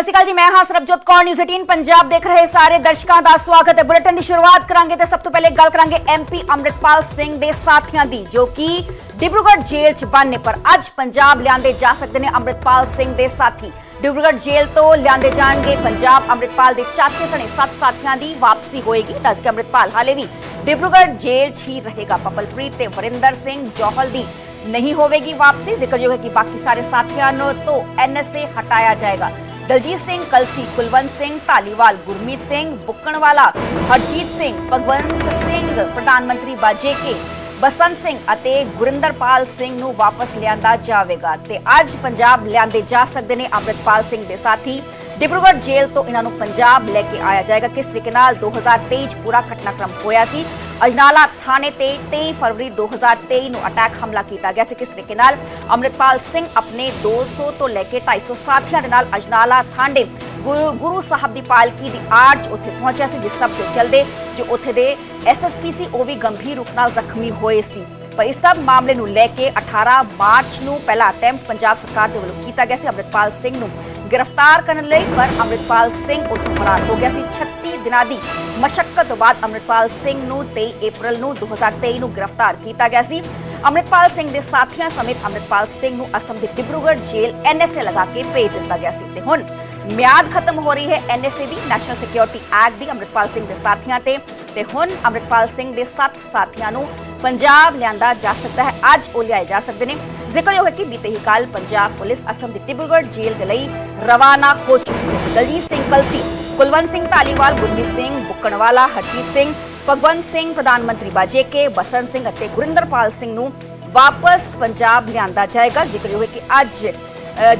ਸਤਿ ਸ਼੍ਰੀ ਅਕਾਲ ਜੀ, ਮੈਂ ਹਾਂ ਸਰਬਜੋਤ ਕੌਰ ਨਿਊਜ਼ 18 ਪੰਜਾਬ ਦੇਖ ਰਹੇ ਸਾਰੇ ਦਰਸ਼ਕਾਂ ਦਾ ਸਵਾਗਤ ਹੈ। ਬੁਲੇਟਿਨ ਦੀ ਸ਼ੁਰੂਆਤ ਕਰਾਂਗੇ ਤੇ ਸਭ ਤੋਂ ਪਹਿਲੇ ਗੱਲ ਕਰਾਂਗੇ ਐਮਪੀ ਅੰਮ੍ਰਿਤਪਾਲ ਸਿੰਘ ਦੇ ਸਾਥੀਆਂ ਦੀ, ਜੋ ਕਿ ਡਿਬਰੂਗੜ੍ਹ ਜੇਲ੍ਹ 'ਚ ਬੰਨੇ ਪਰ ਅੱਜ ਪੰਜਾਬ ਲਿਆਂਦੇ ਜਾ ਸਕਦੇ ਨੇ ਅੰਮ੍ਰਿਤਪਾਲ ਸਿੰਘ ਦੇ ਸਾਥੀ। ਡਿਬਰੂਗੜ੍ਹ ਜੇਲ੍ਹ ਤੋਂ ਲਿਆਂਦੇ ਜਾਣਗੇ ਪੰਜਾਬ ਅੰਮ੍ਰਿਤਪਾਲ ਦੇ ਚਾਚੇ ਸਣੇ ਸੱਤ ਸਾਥੀਆਂ ਦੀ ਵਾਪਸੀ ਹੋਏਗੀ। ਦੱਸ ਕੇ ਅੰਮ੍ਰਿਤਪਾਲ ਹਾਲੇ ਵੀ ਡਿਬਰੂਗੜ੍ਹ ਜੇਲ੍ਹ 'ਚ ਹੀ ਰਹੇਗਾ। ਪਪਲਪ੍ਰੀਤ ਤੇ ਵਰਿੰਦਰ ਸਿੰਘ ਜੋਹਲ ਦੀ ਨਹੀਂ ਹੋਵੇਗੀ ਵਾਪਸੀ। ਜ਼ਿਕਰਯੋਗ ਹੈ ਕਿ ਬਾਕੀ ਸਾਰੇ ਸਾਥੀਆਂ ਨੂੰ ਤੋਂ ਐਨਐਸਏ ਹਟਾਇਆ ਜਾਏਗਾ। ਦਲਜੀਤ ਸਿੰਘ, ਕਲਸੀ ਕੁਲਵੰਤ ਸਿੰਘ ਢਾਲੀਵਾਲ ਗੁਰਮੀਤ ਸਿੰਘ, ਬੁੱਕਣਵਾਲਾ, ਹਰਜੀਤ ਸਿੰਘ, ਭਗਵੰਤ ਸਿੰਘ, ਪ੍ਰਧਾਨ ਮੰਤਰੀ ਬਾਜੇਕੇ ਬਸੰਤ ਸਿੰਘ ਅਤੇ ਗੁਰਿੰਦਰਪਾਲ ਸਿੰਘ ਨੂੰ ਵਾਪਸ ਲਿਆਂਦਾ ਜਾਵੇਗਾ ਤੇ ਅੱਜ ਪੰਜਾਬ ਲਿਆਂਦੇ ਜਾ ਸਕਦੇ ਨੇ ਅੰਮ੍ਰਿਤਪਾਲ ਸਿੰਘ ਦੇ ਸਾਥੀ। ਡਿਬਰੂਗੜ੍ਹ ਜੇਲ੍ਹ ਤੋਂ ਇਹਨਾਂ ਨੂੰ ਪੰਜਾਬ ਲੈ ਕੇ ਆਇਆ ਜਾਏਗਾ। ਕਿਸ ਤਰੀਕੇ ਨਾਲ 2023 'ਚ ਪੂਰਾ ਘਟਨਾਕ੍ਰਮ ਹੋਇਆ ਸੀ ਅਜਨਾਲਾ ਥਾਣੇ ਤੇ 23 ਫਰਵਰੀ 2023 ਨੂੰ ਅਟੈਕ ਹਮਲਾ ਕੀਤਾ ਗਿਆ ਸੀ। ਕਿਸ ਤਰੀਕੇ ਨਾਲ? ਅੰਮ੍ਰਿਤਪਾਲ ਸਿੰਘ ਆਪਣੇ 200 ਤੋਂ ਲੈ ਕੇ 250 ਸਾਥੀਆਂ ਦੇ ਨਾਲ ਅਜਨਾਲਾ ਥਾਣੇ ਗੁਰੂ ਗੁਰੂ ਸਾਹਿਬ ਦੀ ਪਾਲਕੀ ਦੀ ਆਰਚ ਉੱਥੇ ਪਹੁੰਚਿਆ ਸੀ, ਜਿਸ ਸਭ ਦੇ ਚਲਦੇ ਜੋ ਉੱਥੇ ਦੇ ਐਸਐਸਪੀ ਸੀ, ਉਹ ਵੀ ਗੰਭੀਰ ਰੂਪ ਨਾਲ ਜ਼ਖਮੀ ਹੋਏ ਸੀ। ਪਰ ਇਸ ਸਭ ਮਾਮਲੇ ਨੂੰ ਲੈ ਕੇ 18 ਮਾਰਚ ਨੂੰ ਪਹਿਲਾ ਅਟੈਂਪਟ ਪੰਜਾਬ ਸਰਕਾਰ ਦੇ ਵੱਲੋਂ ਕੀਤਾ ਗਿਆ ਸੀ। ਅੰਮ੍ਰਿਤਪਾਲ ਸਿੰਘ ਨੂੰ ਗ੍ਰਿਫਤਾਰ ਕਰਨ ਲਈ, ਪਰ ਅੰਮ੍ਰਿਤਪਾਲ ਸਿੰਘ ਉੱਥੋਂ ਫਰਾਰ ਹੋ ਗਿਆ ਸੀ। 36 ਦਿਨਾਂ ਦੀ ਮਸ਼ੱਕਤ ਤੋਂ ਬਾਅਦ ਅੰਮ੍ਰਿਤਪਾਲ ਸਿੰਘ ਨੂੰ 23 ਅਪ੍ਰੈਲ ਨੂੰ 2023 ਨੂੰ ਗ੍ਰਿਫਤਾਰ ਕੀਤਾ ਗਿਆ ਸੀ। ਅੰਮ੍ਰਿਤਪਾਲ ਸਿੰਘ ਦੇ ਸਾਥੀਆਂ ਸਮੇਤ ਅੰਮ੍ਰਿਤਪਾਲ ਸਿੰਘ ਨੂੰ ਅਸਮ ਦੇ ਡਿਬਰੂਗੜ੍ਹ ਜੇਲ੍ਹ ਐਨਐਸਏ ਲਗਾ ਕੇ ਭੇਜ ਦਿੱਤਾ ਗਿਆ ਸੀ। ਤੇ ਹੁਣ ਮਿਆਦ ਖਤਮ ਹੋ ਰਹੀ ਹੈ ਐਨਐਸਏ ਦੀ, ਨੈਸ਼ਨਲ ਸਿਕਿਉਰਿਟੀ ਐਕਟ ਦੀ ਅੰਮ੍ਰਿਤਪਾਲ ਸਿੰਘ ਦੇ ਸਾਥੀਆਂ ਤੇ। ਤੇ ਹੁਣ ਅੰਮ੍ਰਿਤਪਾਲ ਸਿੰਘ ਦੇ ਸੱਤ ਸਾਥੀਆਂ ਨੂੰ ਪੰਜਾਬ ਲਿਆਂਦਾ ਜਾ ਸਕਦਾ ਹੈ। ਅੱਜ ਉਹ ਲਿਆਏ ਜਾ ਸਕਦੇ ਨੇ। ਜ਼ਿਕਰਯੋਗ ਹੈ ਕਿ ਬੀਤੇ ਹੀ ਕੱਲ ਪੰਜਾਬ ਪੁਲਿਸ ਅਸਮ ਦੀ ਡਿਬਰੂਗੜ੍ਹ ਜੇਲ੍ਹ ਦੇ ਲਈ ਰਵਾਨਾ ਹੋ ਚੁੱਕੀ ਸੀ। ਦਲਜੀਤ ਸਿੰਘ ਕਲਸੀ, ਕੁਲਵੰਤ ਸਿੰਘ ਧਾਲੀਵਾਲ, ਗੁਰਮੀਤ ਸਿੰਘ ਬੁੱਕਣਵਾਲਾ, ਹਰਜੀਤ ਸਿੰਘ, ਭਗਵੰਤ ਸਿੰਘ, ਪ੍ਰਧਾਨ ਮੰਤਰੀ ਬਾਜੇਕੇ ਬਸੰਤ ਸਿੰਘ ਅਤੇ ਗੁਰਿੰਦਰਪਾਲ ਸਿੰਘ ਨੂੰ ਵਾਪਸ ਪੰਜਾਬ ਲਿਆਂਦਾ ਜਾਏਗਾ। ਜ਼ਿਕਰਯੋਗ ਹੈ ਕਿ ਅੱਜ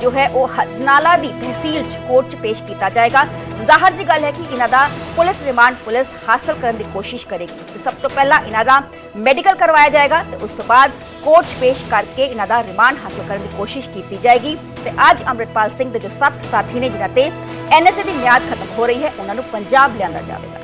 ਜੋ ਹੈ ਉਹ ਹਜਨਾਲਾ ਦੀ ਤਹਿਸੀਲ ਚ ਕੋਰਟ ਚ ਪੇਸ਼ ਕੀਤਾ ਜਾਏਗਾ। ਜ਼ਾਹਰ ਜੀ ਗੱਲ ਹੈ ਕਿ ਇਹਨਾਂ ਦਾ ਪੁਲਿਸ ਰਿਮਾਂਡ ਪੁਲਿਸ ਹਾਸਲ ਕਰਨ ਦੀ ਕੋਸ਼ਿਸ਼ ਕਰੇਗੀ। ਤੇ ਸਭ ਤੋਂ ਪਹਿਲਾਂ ਇਹਨਾਂ ਦਾ ਮੈਡੀਕਲ ਕਰਵਾਇਆ ਜਾਏਗਾ ਤੇ ਉਸ ਤੋਂ ਬਾਅਦ ਕੋਰਟ 'ਚ ਪੇਸ਼ ਕਰਕੇ ਇਹਨਾਂ ਦਾ ਰਿਮਾਂਡ ਹਾਸਲ ਕਰਨ ਦੀ ਕੋਸ਼ਿਸ਼ ਕੀਤੀ ਜਾਏਗੀ। ਤੇ ਅੱਜ ਅੰਮ੍ਰਿਤਪਾਲ ਸਿੰਘ ਦੇ ਜੋ ਸੱਤ ਸਾਥੀ ਨੇ, ਜਿਨ੍ਹਾਂ ਤੇ ਐਨਐਸਏ ਦੀ ਮਿਆਦ ਖਤਮ ਹੋ ਰਹੀ ਹੈ, ਉਹਨਾਂ ਨੂੰ ਪੰਜਾਬ ਲਿਆਂਦਾ ਜਾਵੇਗਾ।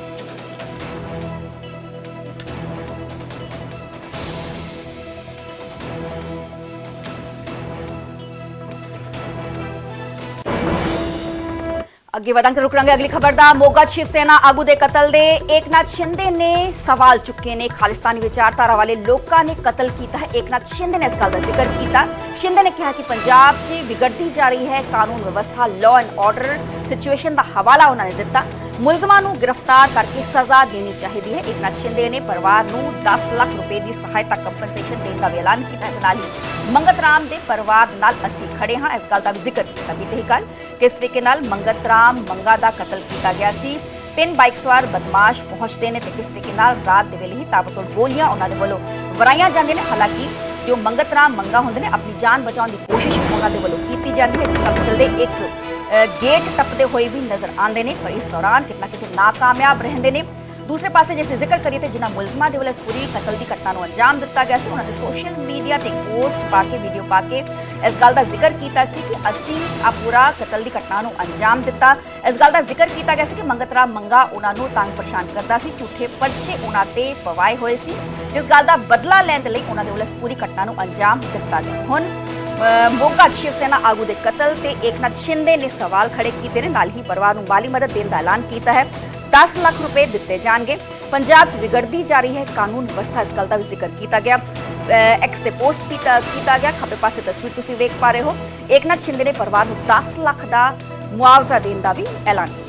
ਅੱਗੇ ਵਧਾਂਗੇ ਰੁਕ ਅਗਲੀ ਖਬਰ ਦਾ। ਮੋਗਾ ਸ਼ਿਵ ਸੈਨਾ ਆਗੂ ਦੇ ਕਤਲ ਦੇ। ਏਕਨਾਥ ਸ਼ਿੰਦੇ ਨੇ ਸਵਾਲ ਚੁੱਕੇ ਨੇ। ਖਾਲਿਸਤਾਨੀ ਵਿਚਾਰਧਾਰਾ ਵਾਲੇ ਲੋਕਾਂ ਨੇ ਕਤਲ ਕੀਤਾ। ਹੈ ਏਕਨਾਥ ਸ਼ਿੰਦੇ ਨੇ ਇਸ ਗੱਲ ਦਾ ਜ਼ਿਕਰ ਕੀਤਾ। ਸ਼ਿੰਦੇ ਨੇ ਕਿਹਾ ਕਿ ਪੰਜਾਬ 'ਚ ਵਿਗੜਦੀ ਜਾ ਰਹੀ ਹੈ ਕਾਨੂੰਨ ਵਿਵਸਥਾ ਲਾਅ ਐਂਡ ਆਰਡਰ ਸਿਚੁਏਸ਼ਨ ਦਾ ਹਵਾਲਾ ਉਹਨਾਂ ਨੇ ਦਿੱਤਾ। ਮੁਲਜ਼ਮਾਂ ਨੂੰ ਗ੍ਰਿਫਤਾਰ ਕਰਕੇ ਸਜ਼ਾ ਦੇਣੀ ਚਾਹੀਦੀ ਹੈ। ਏਕਨਾਥ ਸ਼ਿੰਦੇ ਨੇ ਪਰਿਵਾਰ ਨੂੰ 10 ਲੱਖ ਰੁਪਏ ਦੀ ਸਹਾਇਤਾ ਕੰਪਨਸੇਸ਼ਨ ਦੇਣ ਦਾ ਐਲਾਨ ਕੀਤਾ ਹੈ। ਨਾਲ ਹੀ ਮੰਗਤ ਰਾਮ ਦੇ ਪਰਿਵਾਰ ਨਾਲ ਅਸੀਂ ਖੜੇ ਹਾਂ। ਇਸ ਗੱਲ ਦਾ ਜ਼ਿਕਰ ਕੀਤਾ ਬੀਤੇ ਹੀ ਕੱਲ ਕਿਸ ਤਰੀਕੇ ਨਾਲ ਮੰਗਤ ਰਾਮ ਮੰਗਾ ਦਾ ਕਤਲ ਕੀਤਾ ਗਿਆ ਸੀ। ਤਿੰਨ ਬਾਈਕ ਸਵਾਰ ਬਦਮਾਸ਼ ਪਹੁੰਚਦੇ ਨੇ ਤੇ ਕਿਸ ਤਰੀਕੇ ਨਾਲ ਰਾਤ ਦੇ ਵੇਲੇ ਹੀ ਤਾਬਤੋੜ ਗੋਲੀਆਂ ਉਹਨਾਂ ਦੇ ਵੱਲੋਂ ਵਰਾਈਆਂ ਜਾਂਦੀਆਂ ਨੇ। ਹਾਲਾਂਕਿ ਜੋ ਮੰਗਤ ਰਾਮ ਮੰਗਾ ਹੁੰਦੇ ਨੇ, ਆਪਣੀ ਜਾਨ ਬਚਾਉਣ ਦੀ ਕੋਸ਼ਿਸ਼ ਉਹਨਾਂ ਦੇ ਵੱਲੋਂ ਕੀਤੀ ਜਾਂਦੀ ਹੈ। ਜਿਸ ਸਭ ਚੱਲਦੇ ਇੱਕ ਗੇਟ ਟੱਪਦੇ ਹੋਏ ਵੀ ਨਜ਼ਰ ਆਉਂਦੇ ਨੇ, ਪਰ ਇਸ ਦੌਰਾਨ ਕਿਤਨਾ ਕਿਤੇ ਨਾਕਾਮਯਾਬ ਰਹਿੰਦੇ ਨੇ। ਦੂਸਰੇ ਪਾਸੇ ਜੇ ਅਸੀਂ ਜ਼ਿਕਰ ਕਰੀਏ ਤੇ ਜਿਨ੍ਹਾਂ ਮੁਲਜ਼ਮਾਂ ਦੇ ਵੱਲੋਂ ਇਸ ਪੂਰੀ ਕਤਲ ਦੀ ਘਟਨਾ ਨੂੰ ਅੰਜਾਮ ਦਿੱਤਾ ਗਿਆ ਸੀ, ਉਹਨਾਂ ਨੇ ਸੋਸ਼ਲ ਮੀਡੀਆ ਤੇ ਪੋਸਟ ਪਾ ਕੇ, ਵੀਡੀਓ ਪਾ ਕੇ ਇਸ ਗੱਲ ਦਾ ਜ਼ਿਕਰ ਕੀਤਾ ਸੀ ਕਿ ਅਸੀਂ ਆ ਪੂਰਾ ਕਤਲ ਦੀ ਘਟਨਾ ਨੂੰ ਅੰਜਾਮ ਦਿੱਤਾ। ਇਸ ਗੱਲ ਦਾ ਜ਼ਿਕਰ ਕੀਤਾ ਗਿਆ ਸੀ ਕਿ ਮੰਗਤ ਰਾਮ ਮੰਗਾ ਉਹਨਾਂ ਨੂੰ ਤੰਗ ਪਰੇਸ਼ਾਨ ਕਰਦਾ ਸੀ, ਝੂਠੇ ਪਰਚੇ ਉਹਨਾਂ ਤੇ ਪਵਾਏ ਹੋਏ ਸੀ। ਜਿਸ ਗੱਲ ਦਾ ਬਦਲਾ ਲੈਣ ਦੇ ਲਈ ਉਹਨਾਂ ਦੇ ਵੱਲੋਂ ਇਸ ਪੂਰੀ ਘਟਨਾ ਨੂੰ ਅੰਜਾਮ ਦਿੱਤਾ ਗਿਆ। ਹੁਣ ਮੋਗਾ ਸ਼ਿਵ ਸੈਨਾ ਆਗੂ ਦੇ ਕਤਲ ਤੇ ਏਕਨਾਥ ਸ਼ਿੰਦੇ ਨੇ ਸਵਾਲ ਖੜੇ ਕੀਤੇ ਨੇ। ਨਾਲ ਹੀ ਪਰਿਵਾਰ ਨੂੰ ਮਾਲੀ ਮਦਦ ਦੇਣ ਦਾ ਐਲਾਨ ਕੀਤਾ ਹੈ। 10 ਲੱਖ ਰੁਪਏ ਦਿੱਤੇ ਜਾਣਗੇ। ਪੰਜਾਬ ਵਿਗੜਦੀ ਜਾ ਰਹੀ ਹੈ ਕਾਨੂੰਨ ਵਿਵਸਥਾ, ਇਸ ਗੱਲ ਦਾ ਵੀ ਜ਼ਿਕਰ ਕੀਤਾ ਗਿਆ। ਐਕਸ ਤੇ ਪੋਸਟ ਕੀਤਾ ਕੀਤਾ ਗਿਆ। ਖੱਬੇ ਪਾਸੇ ਤਸਵੀਰ ਤੁਸੀਂ ਵੇਖ ਪਾ ਰਹੇ ਹੋ। ਏਕਨਾਥ ਸ਼ਿੰਦੇ ਨੇ ਪਰਿਵਾਰ ਨੂੰ 10 ਲੱਖ ਦਾ ਮੁਆਵਜ਼ਾ ਦੇਣ ਦਾ ਵੀ ਐਲਾਨ ਕੀਤਾ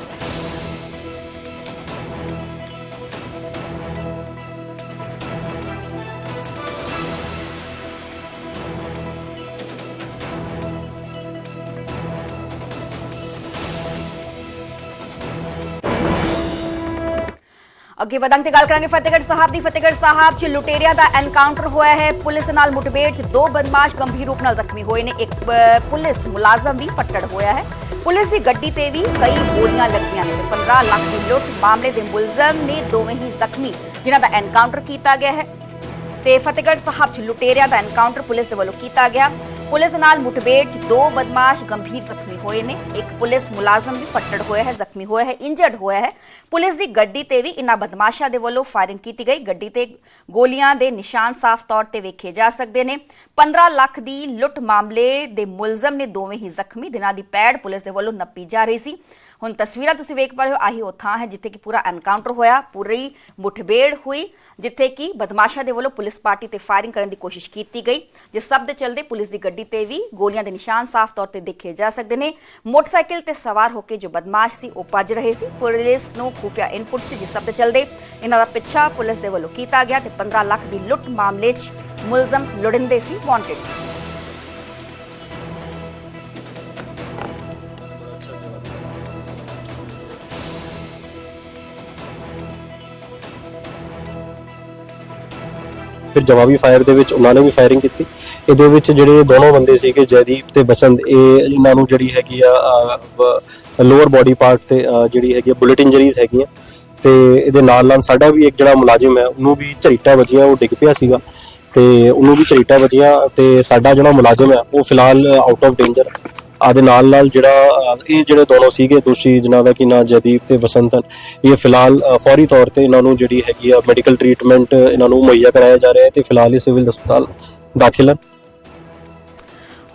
ਅੱਗੇ ਵਧਾਂਗੇ ਤੇ ਗੱਲ ਕਰਾਂਗੇ ਫਤਿਹਗੜ੍ਹ ਸਾਹਿਬ ਦੀ। ਫਤਿਹਗੜ੍ਹ ਸਾਹਿਬ 'ਚ ਲੁਟੇਰਿਆਂ ਦਾ ਐਨਕਾਊਂਟਰ ਹੋਇਆ ਹੈ। ਪੁਲਿਸ ਨਾਲ ਮੁਠਭੇੜ 'ਚ ਦੋ ਬਦਮਾਸ਼ ਗੰਭੀਰ ਰੂਪ ਨਾਲ ਜ਼ਖਮੀ ਹੋਏ ਨੇ। ਇੱਕ ਪੁਲਿਸ ਮੁਲਾਜ਼ਮ ਵੀ ਫੱਟੜ ਹੋਇਆ ਹੈ। ਪੁਲਿਸ ਦੀ ਗੱਡੀ ਤੇ ਵੀ ਕਈ ਗੋਲੀਆਂ ਲੱਗੀਆਂ ਨੇ ਤੇ 15 ਲੱਖ ਦੀ ਲੁੱਟ ਮਾਮਲੇ ਦੇ ਮੁਲਜ਼ਮ ਨੇ ਦੋਵੇਂ ਹੀ ਜ਼ਖਮੀ, ਜਿਨ੍ਹਾਂ ਦਾ ਐਨਕਾਊਂਟਰ ਕੀਤਾ ਗਿਆ ਹੈ। ਤੇ ਫਤਿਹਗੜ੍ਹ ਸਾਹਿਬ 'ਚ ਲੁਟੇਰਿਆਂ ਦਾ ਐਨਕਾਊਂਟਰ ਪੁਲਿਸ ਦੇ ਵੱਲੋਂ ਕੀਤਾ ਗਿਆ। ਪੁਲਿਸ ਨਾਲ ਮੁਠਭੇੜ 'ਚ ਦੋ ਬਦਮਾਸ਼ ਗੰਭੀਰ ਜ਼ਖਮੀ ਹੋਏ ਨੇ। ਇੱਕ ਪੁਲਿਸ ਮੁਲਾਜ਼ਮ ਵੀ ਫੱਟੜ ਹੋਇਆ ਹੈ, ਜ਼ਖਮੀ ਹੋਇਆ ਹੈ, ਇੰਜਰਡ ਹੋਇਆ ਹੈ। ਪੁਲਿਸ ਦੀ ਗੱਡੀ ਤੇ ਵੀ ਇਨ੍ਹਾਂ ਬਦਮਾਸ਼ਾਂ ਦੇ ਵੱਲੋਂ ਫਾਇਰਿੰਗ ਕੀਤੀ ਗਈ। ਗੱਡੀ ਤੇ ਗੋਲੀਆਂ ਦੇ ਨਿਸ਼ਾਨ ਸਾਫ਼ ਤੌਰ ਤੇ ਵੇਖੇ ਜਾ ਸਕਦੇ ਨੇ। 15 ਲੱਖ ਦੀ ਲੁੱਟ ਮਾਮਲੇ ਦੇ ਮੁਲਜ਼ਮ ਨੇ ਦੋਵੇਂ ਹੀ ਜ਼ਖਮੀ। ਦਿਨਾਂ ਦੀ ਪੈੜ ਪੁਲਿਸ ਦੇ ਵੱਲੋਂ ਨੱਪੀ ਜਾ ਰਹੀ ਸੀ। ਹੁਣ ਤਸਵੀਰਾਂ ਤੁਸੀਂ ਵੇਖ ਪਾ ਰਹੇ ਹੋ ਆਹੀ ਉਹ ਥਾਂ ਹੈ ਜਿੱਥੇ ਕਿ ਪੂਰਾ ਐਨਕਾਊਂਟਰ ਹੋਇਆ ਪੂਰੀ ਮੁਠਭੇੜ ਹੋਈ ਜਿੱਥੇ ਕਿ ਬਦਮਾਸ਼ਾਂ ਦੇ ਵੱਲੋਂ ਪੁਲਿਸ ਪਾਰਟੀ ਤੇ ਫਾਇਰਿੰਗ ਕਰਨ ਦੀ ਕੋਸ਼ਿਸ਼ ਕੀਤੀ ਗਈ ਜਿਸ ਸਭ ਦੇ ਚਲਦੇ ਪੁਲਿਸ ਦੀ ਗੱਡੀ ਤੇ ਵੀ ਗੋਲੀਆਂ ਦੇ ਨਿਸ਼ਾਨ ਸਾਫ਼ ਤੌਰ ਤੇ ਦੇਖੇ ਜਾ ਸਕਦੇ ਨੇ ਮੋਟਰਸਾਈਕਲ ਤੇ ਸਵਾਰ ਹੋ ਕੇ ਜੋ ਬਦਮਾਸ਼ ਸੀ ਉਹ ਭੱਜ ਰਹੇ ਸੀ ਪੁਲਿਸ ਨੂੰ ਖੁਫੀਆ ਇਨਪੁਟ ਸੀ ਜਿਸ ਸਭ ਦੇ ਚਲਦੇ ਇਹਨਾਂ ਦਾ ਪਿੱਛਾ ਪੁਲਿਸ ਦੇ ਵੱਲੋਂ ਕੀਤਾ ਗਿਆ ਤੇ 15 ਲੱਖ ਦੀ ਲੁੱਟ ਮਾਮਲੇ 'ਚ ਮੁਲਜ਼ਮ ਲੁੜਿੰਦੇ ਸੀ ਵਾਂਟਡ ਸੀ ਫਿਰ ਜਵਾਬੀ ਫਾਇਰ ਦੇ ਵਿੱਚ, ਉਹਨਾਂ ਨੇ ਵੀ ਫਾਇਰਿੰਗ ਕੀਤੀ। ਇਹਦੇ ਵਿੱਚ ਜਿਹੜੇ ਦੋਨੋਂ ਬੰਦੇ ਸੀਗੇ, ਜੈਦੀਪ ਤੇ ਬਸੰਤ, ਇਹ ਇਹਨਾਂ ਨੂੰ ਜਿਹੜੀ ਹੈਗੀ ਆ ਲੋਅਰ ਬਾਡੀ ਪਾਰਟ ਤੇ ਜਿਹੜੀ ਹੈਗੀ ਆ ਬੁਲਟ ਇੰਜਰੀਜ਼ ਹੈਗੀਆਂ। ਤੇ ਇਹਦੇ ਨਾਲ ਨਾਲ ਸਾਡਾ ਵੀ ਇੱਕ ਜਿਹੜਾ ਮੁਲਾਜ਼ਮ ਹੈ, ਉਹਨੂੰ ਵੀ ਝਰੀਟਾਂ ਵੱਜੀਆਂ, ਉਹ ਡਿੱਗ ਪਿਆ ਸੀਗਾ। ਤੇ ਉਹਨੂੰ ਵੀ ਝਰੀਟਾਂ ਵੱਜੀਆਂ ਤੇ ਸਾਡਾ ਜਿਹੜਾ ਮੁਲਾਜ਼ਮ ਹੈ, ਉਹ ਫਿਲਹਾਲ ਆਊਟ ਆਫ ਡੇਂਜਰ ਆਦੇ ਨਾਲ ਨਾਲ ਜਿਹੜਾ ਇਹ ਜਿਹੜੇ ਦੋਨੋਂ ਸੀਗੇ ਦੋਸ਼ੀ ਜਿਨ੍ਹਾਂ ਦਾ ਕੀ ਨਾਂ ਜਦੀਪ ਤੇ ਬਸੰਤਨ ਇਹ ਫਿਲਹਾਲ ਫੌਰੀ ਤੌਰ ਤੇ ਇਹਨਾਂ ਨੂੰ ਜਿਹੜੀ ਹੈਗੀ ਆ ਮੈਡੀਕਲ ਟ੍ਰੀਟਮੈਂਟ ਇਹਨਾਂ ਨੂੰ ਮੁਹੱਈਆ ਕਰਾਇਆ ਜਾ ਰਿਹਾ ਹੈ ਤੇ ਫਿਲਹਾਲ ਇਹ ਸਿਵਲ ਹਸਪਤਾਲ ਦਾਖਲ ਹਨ।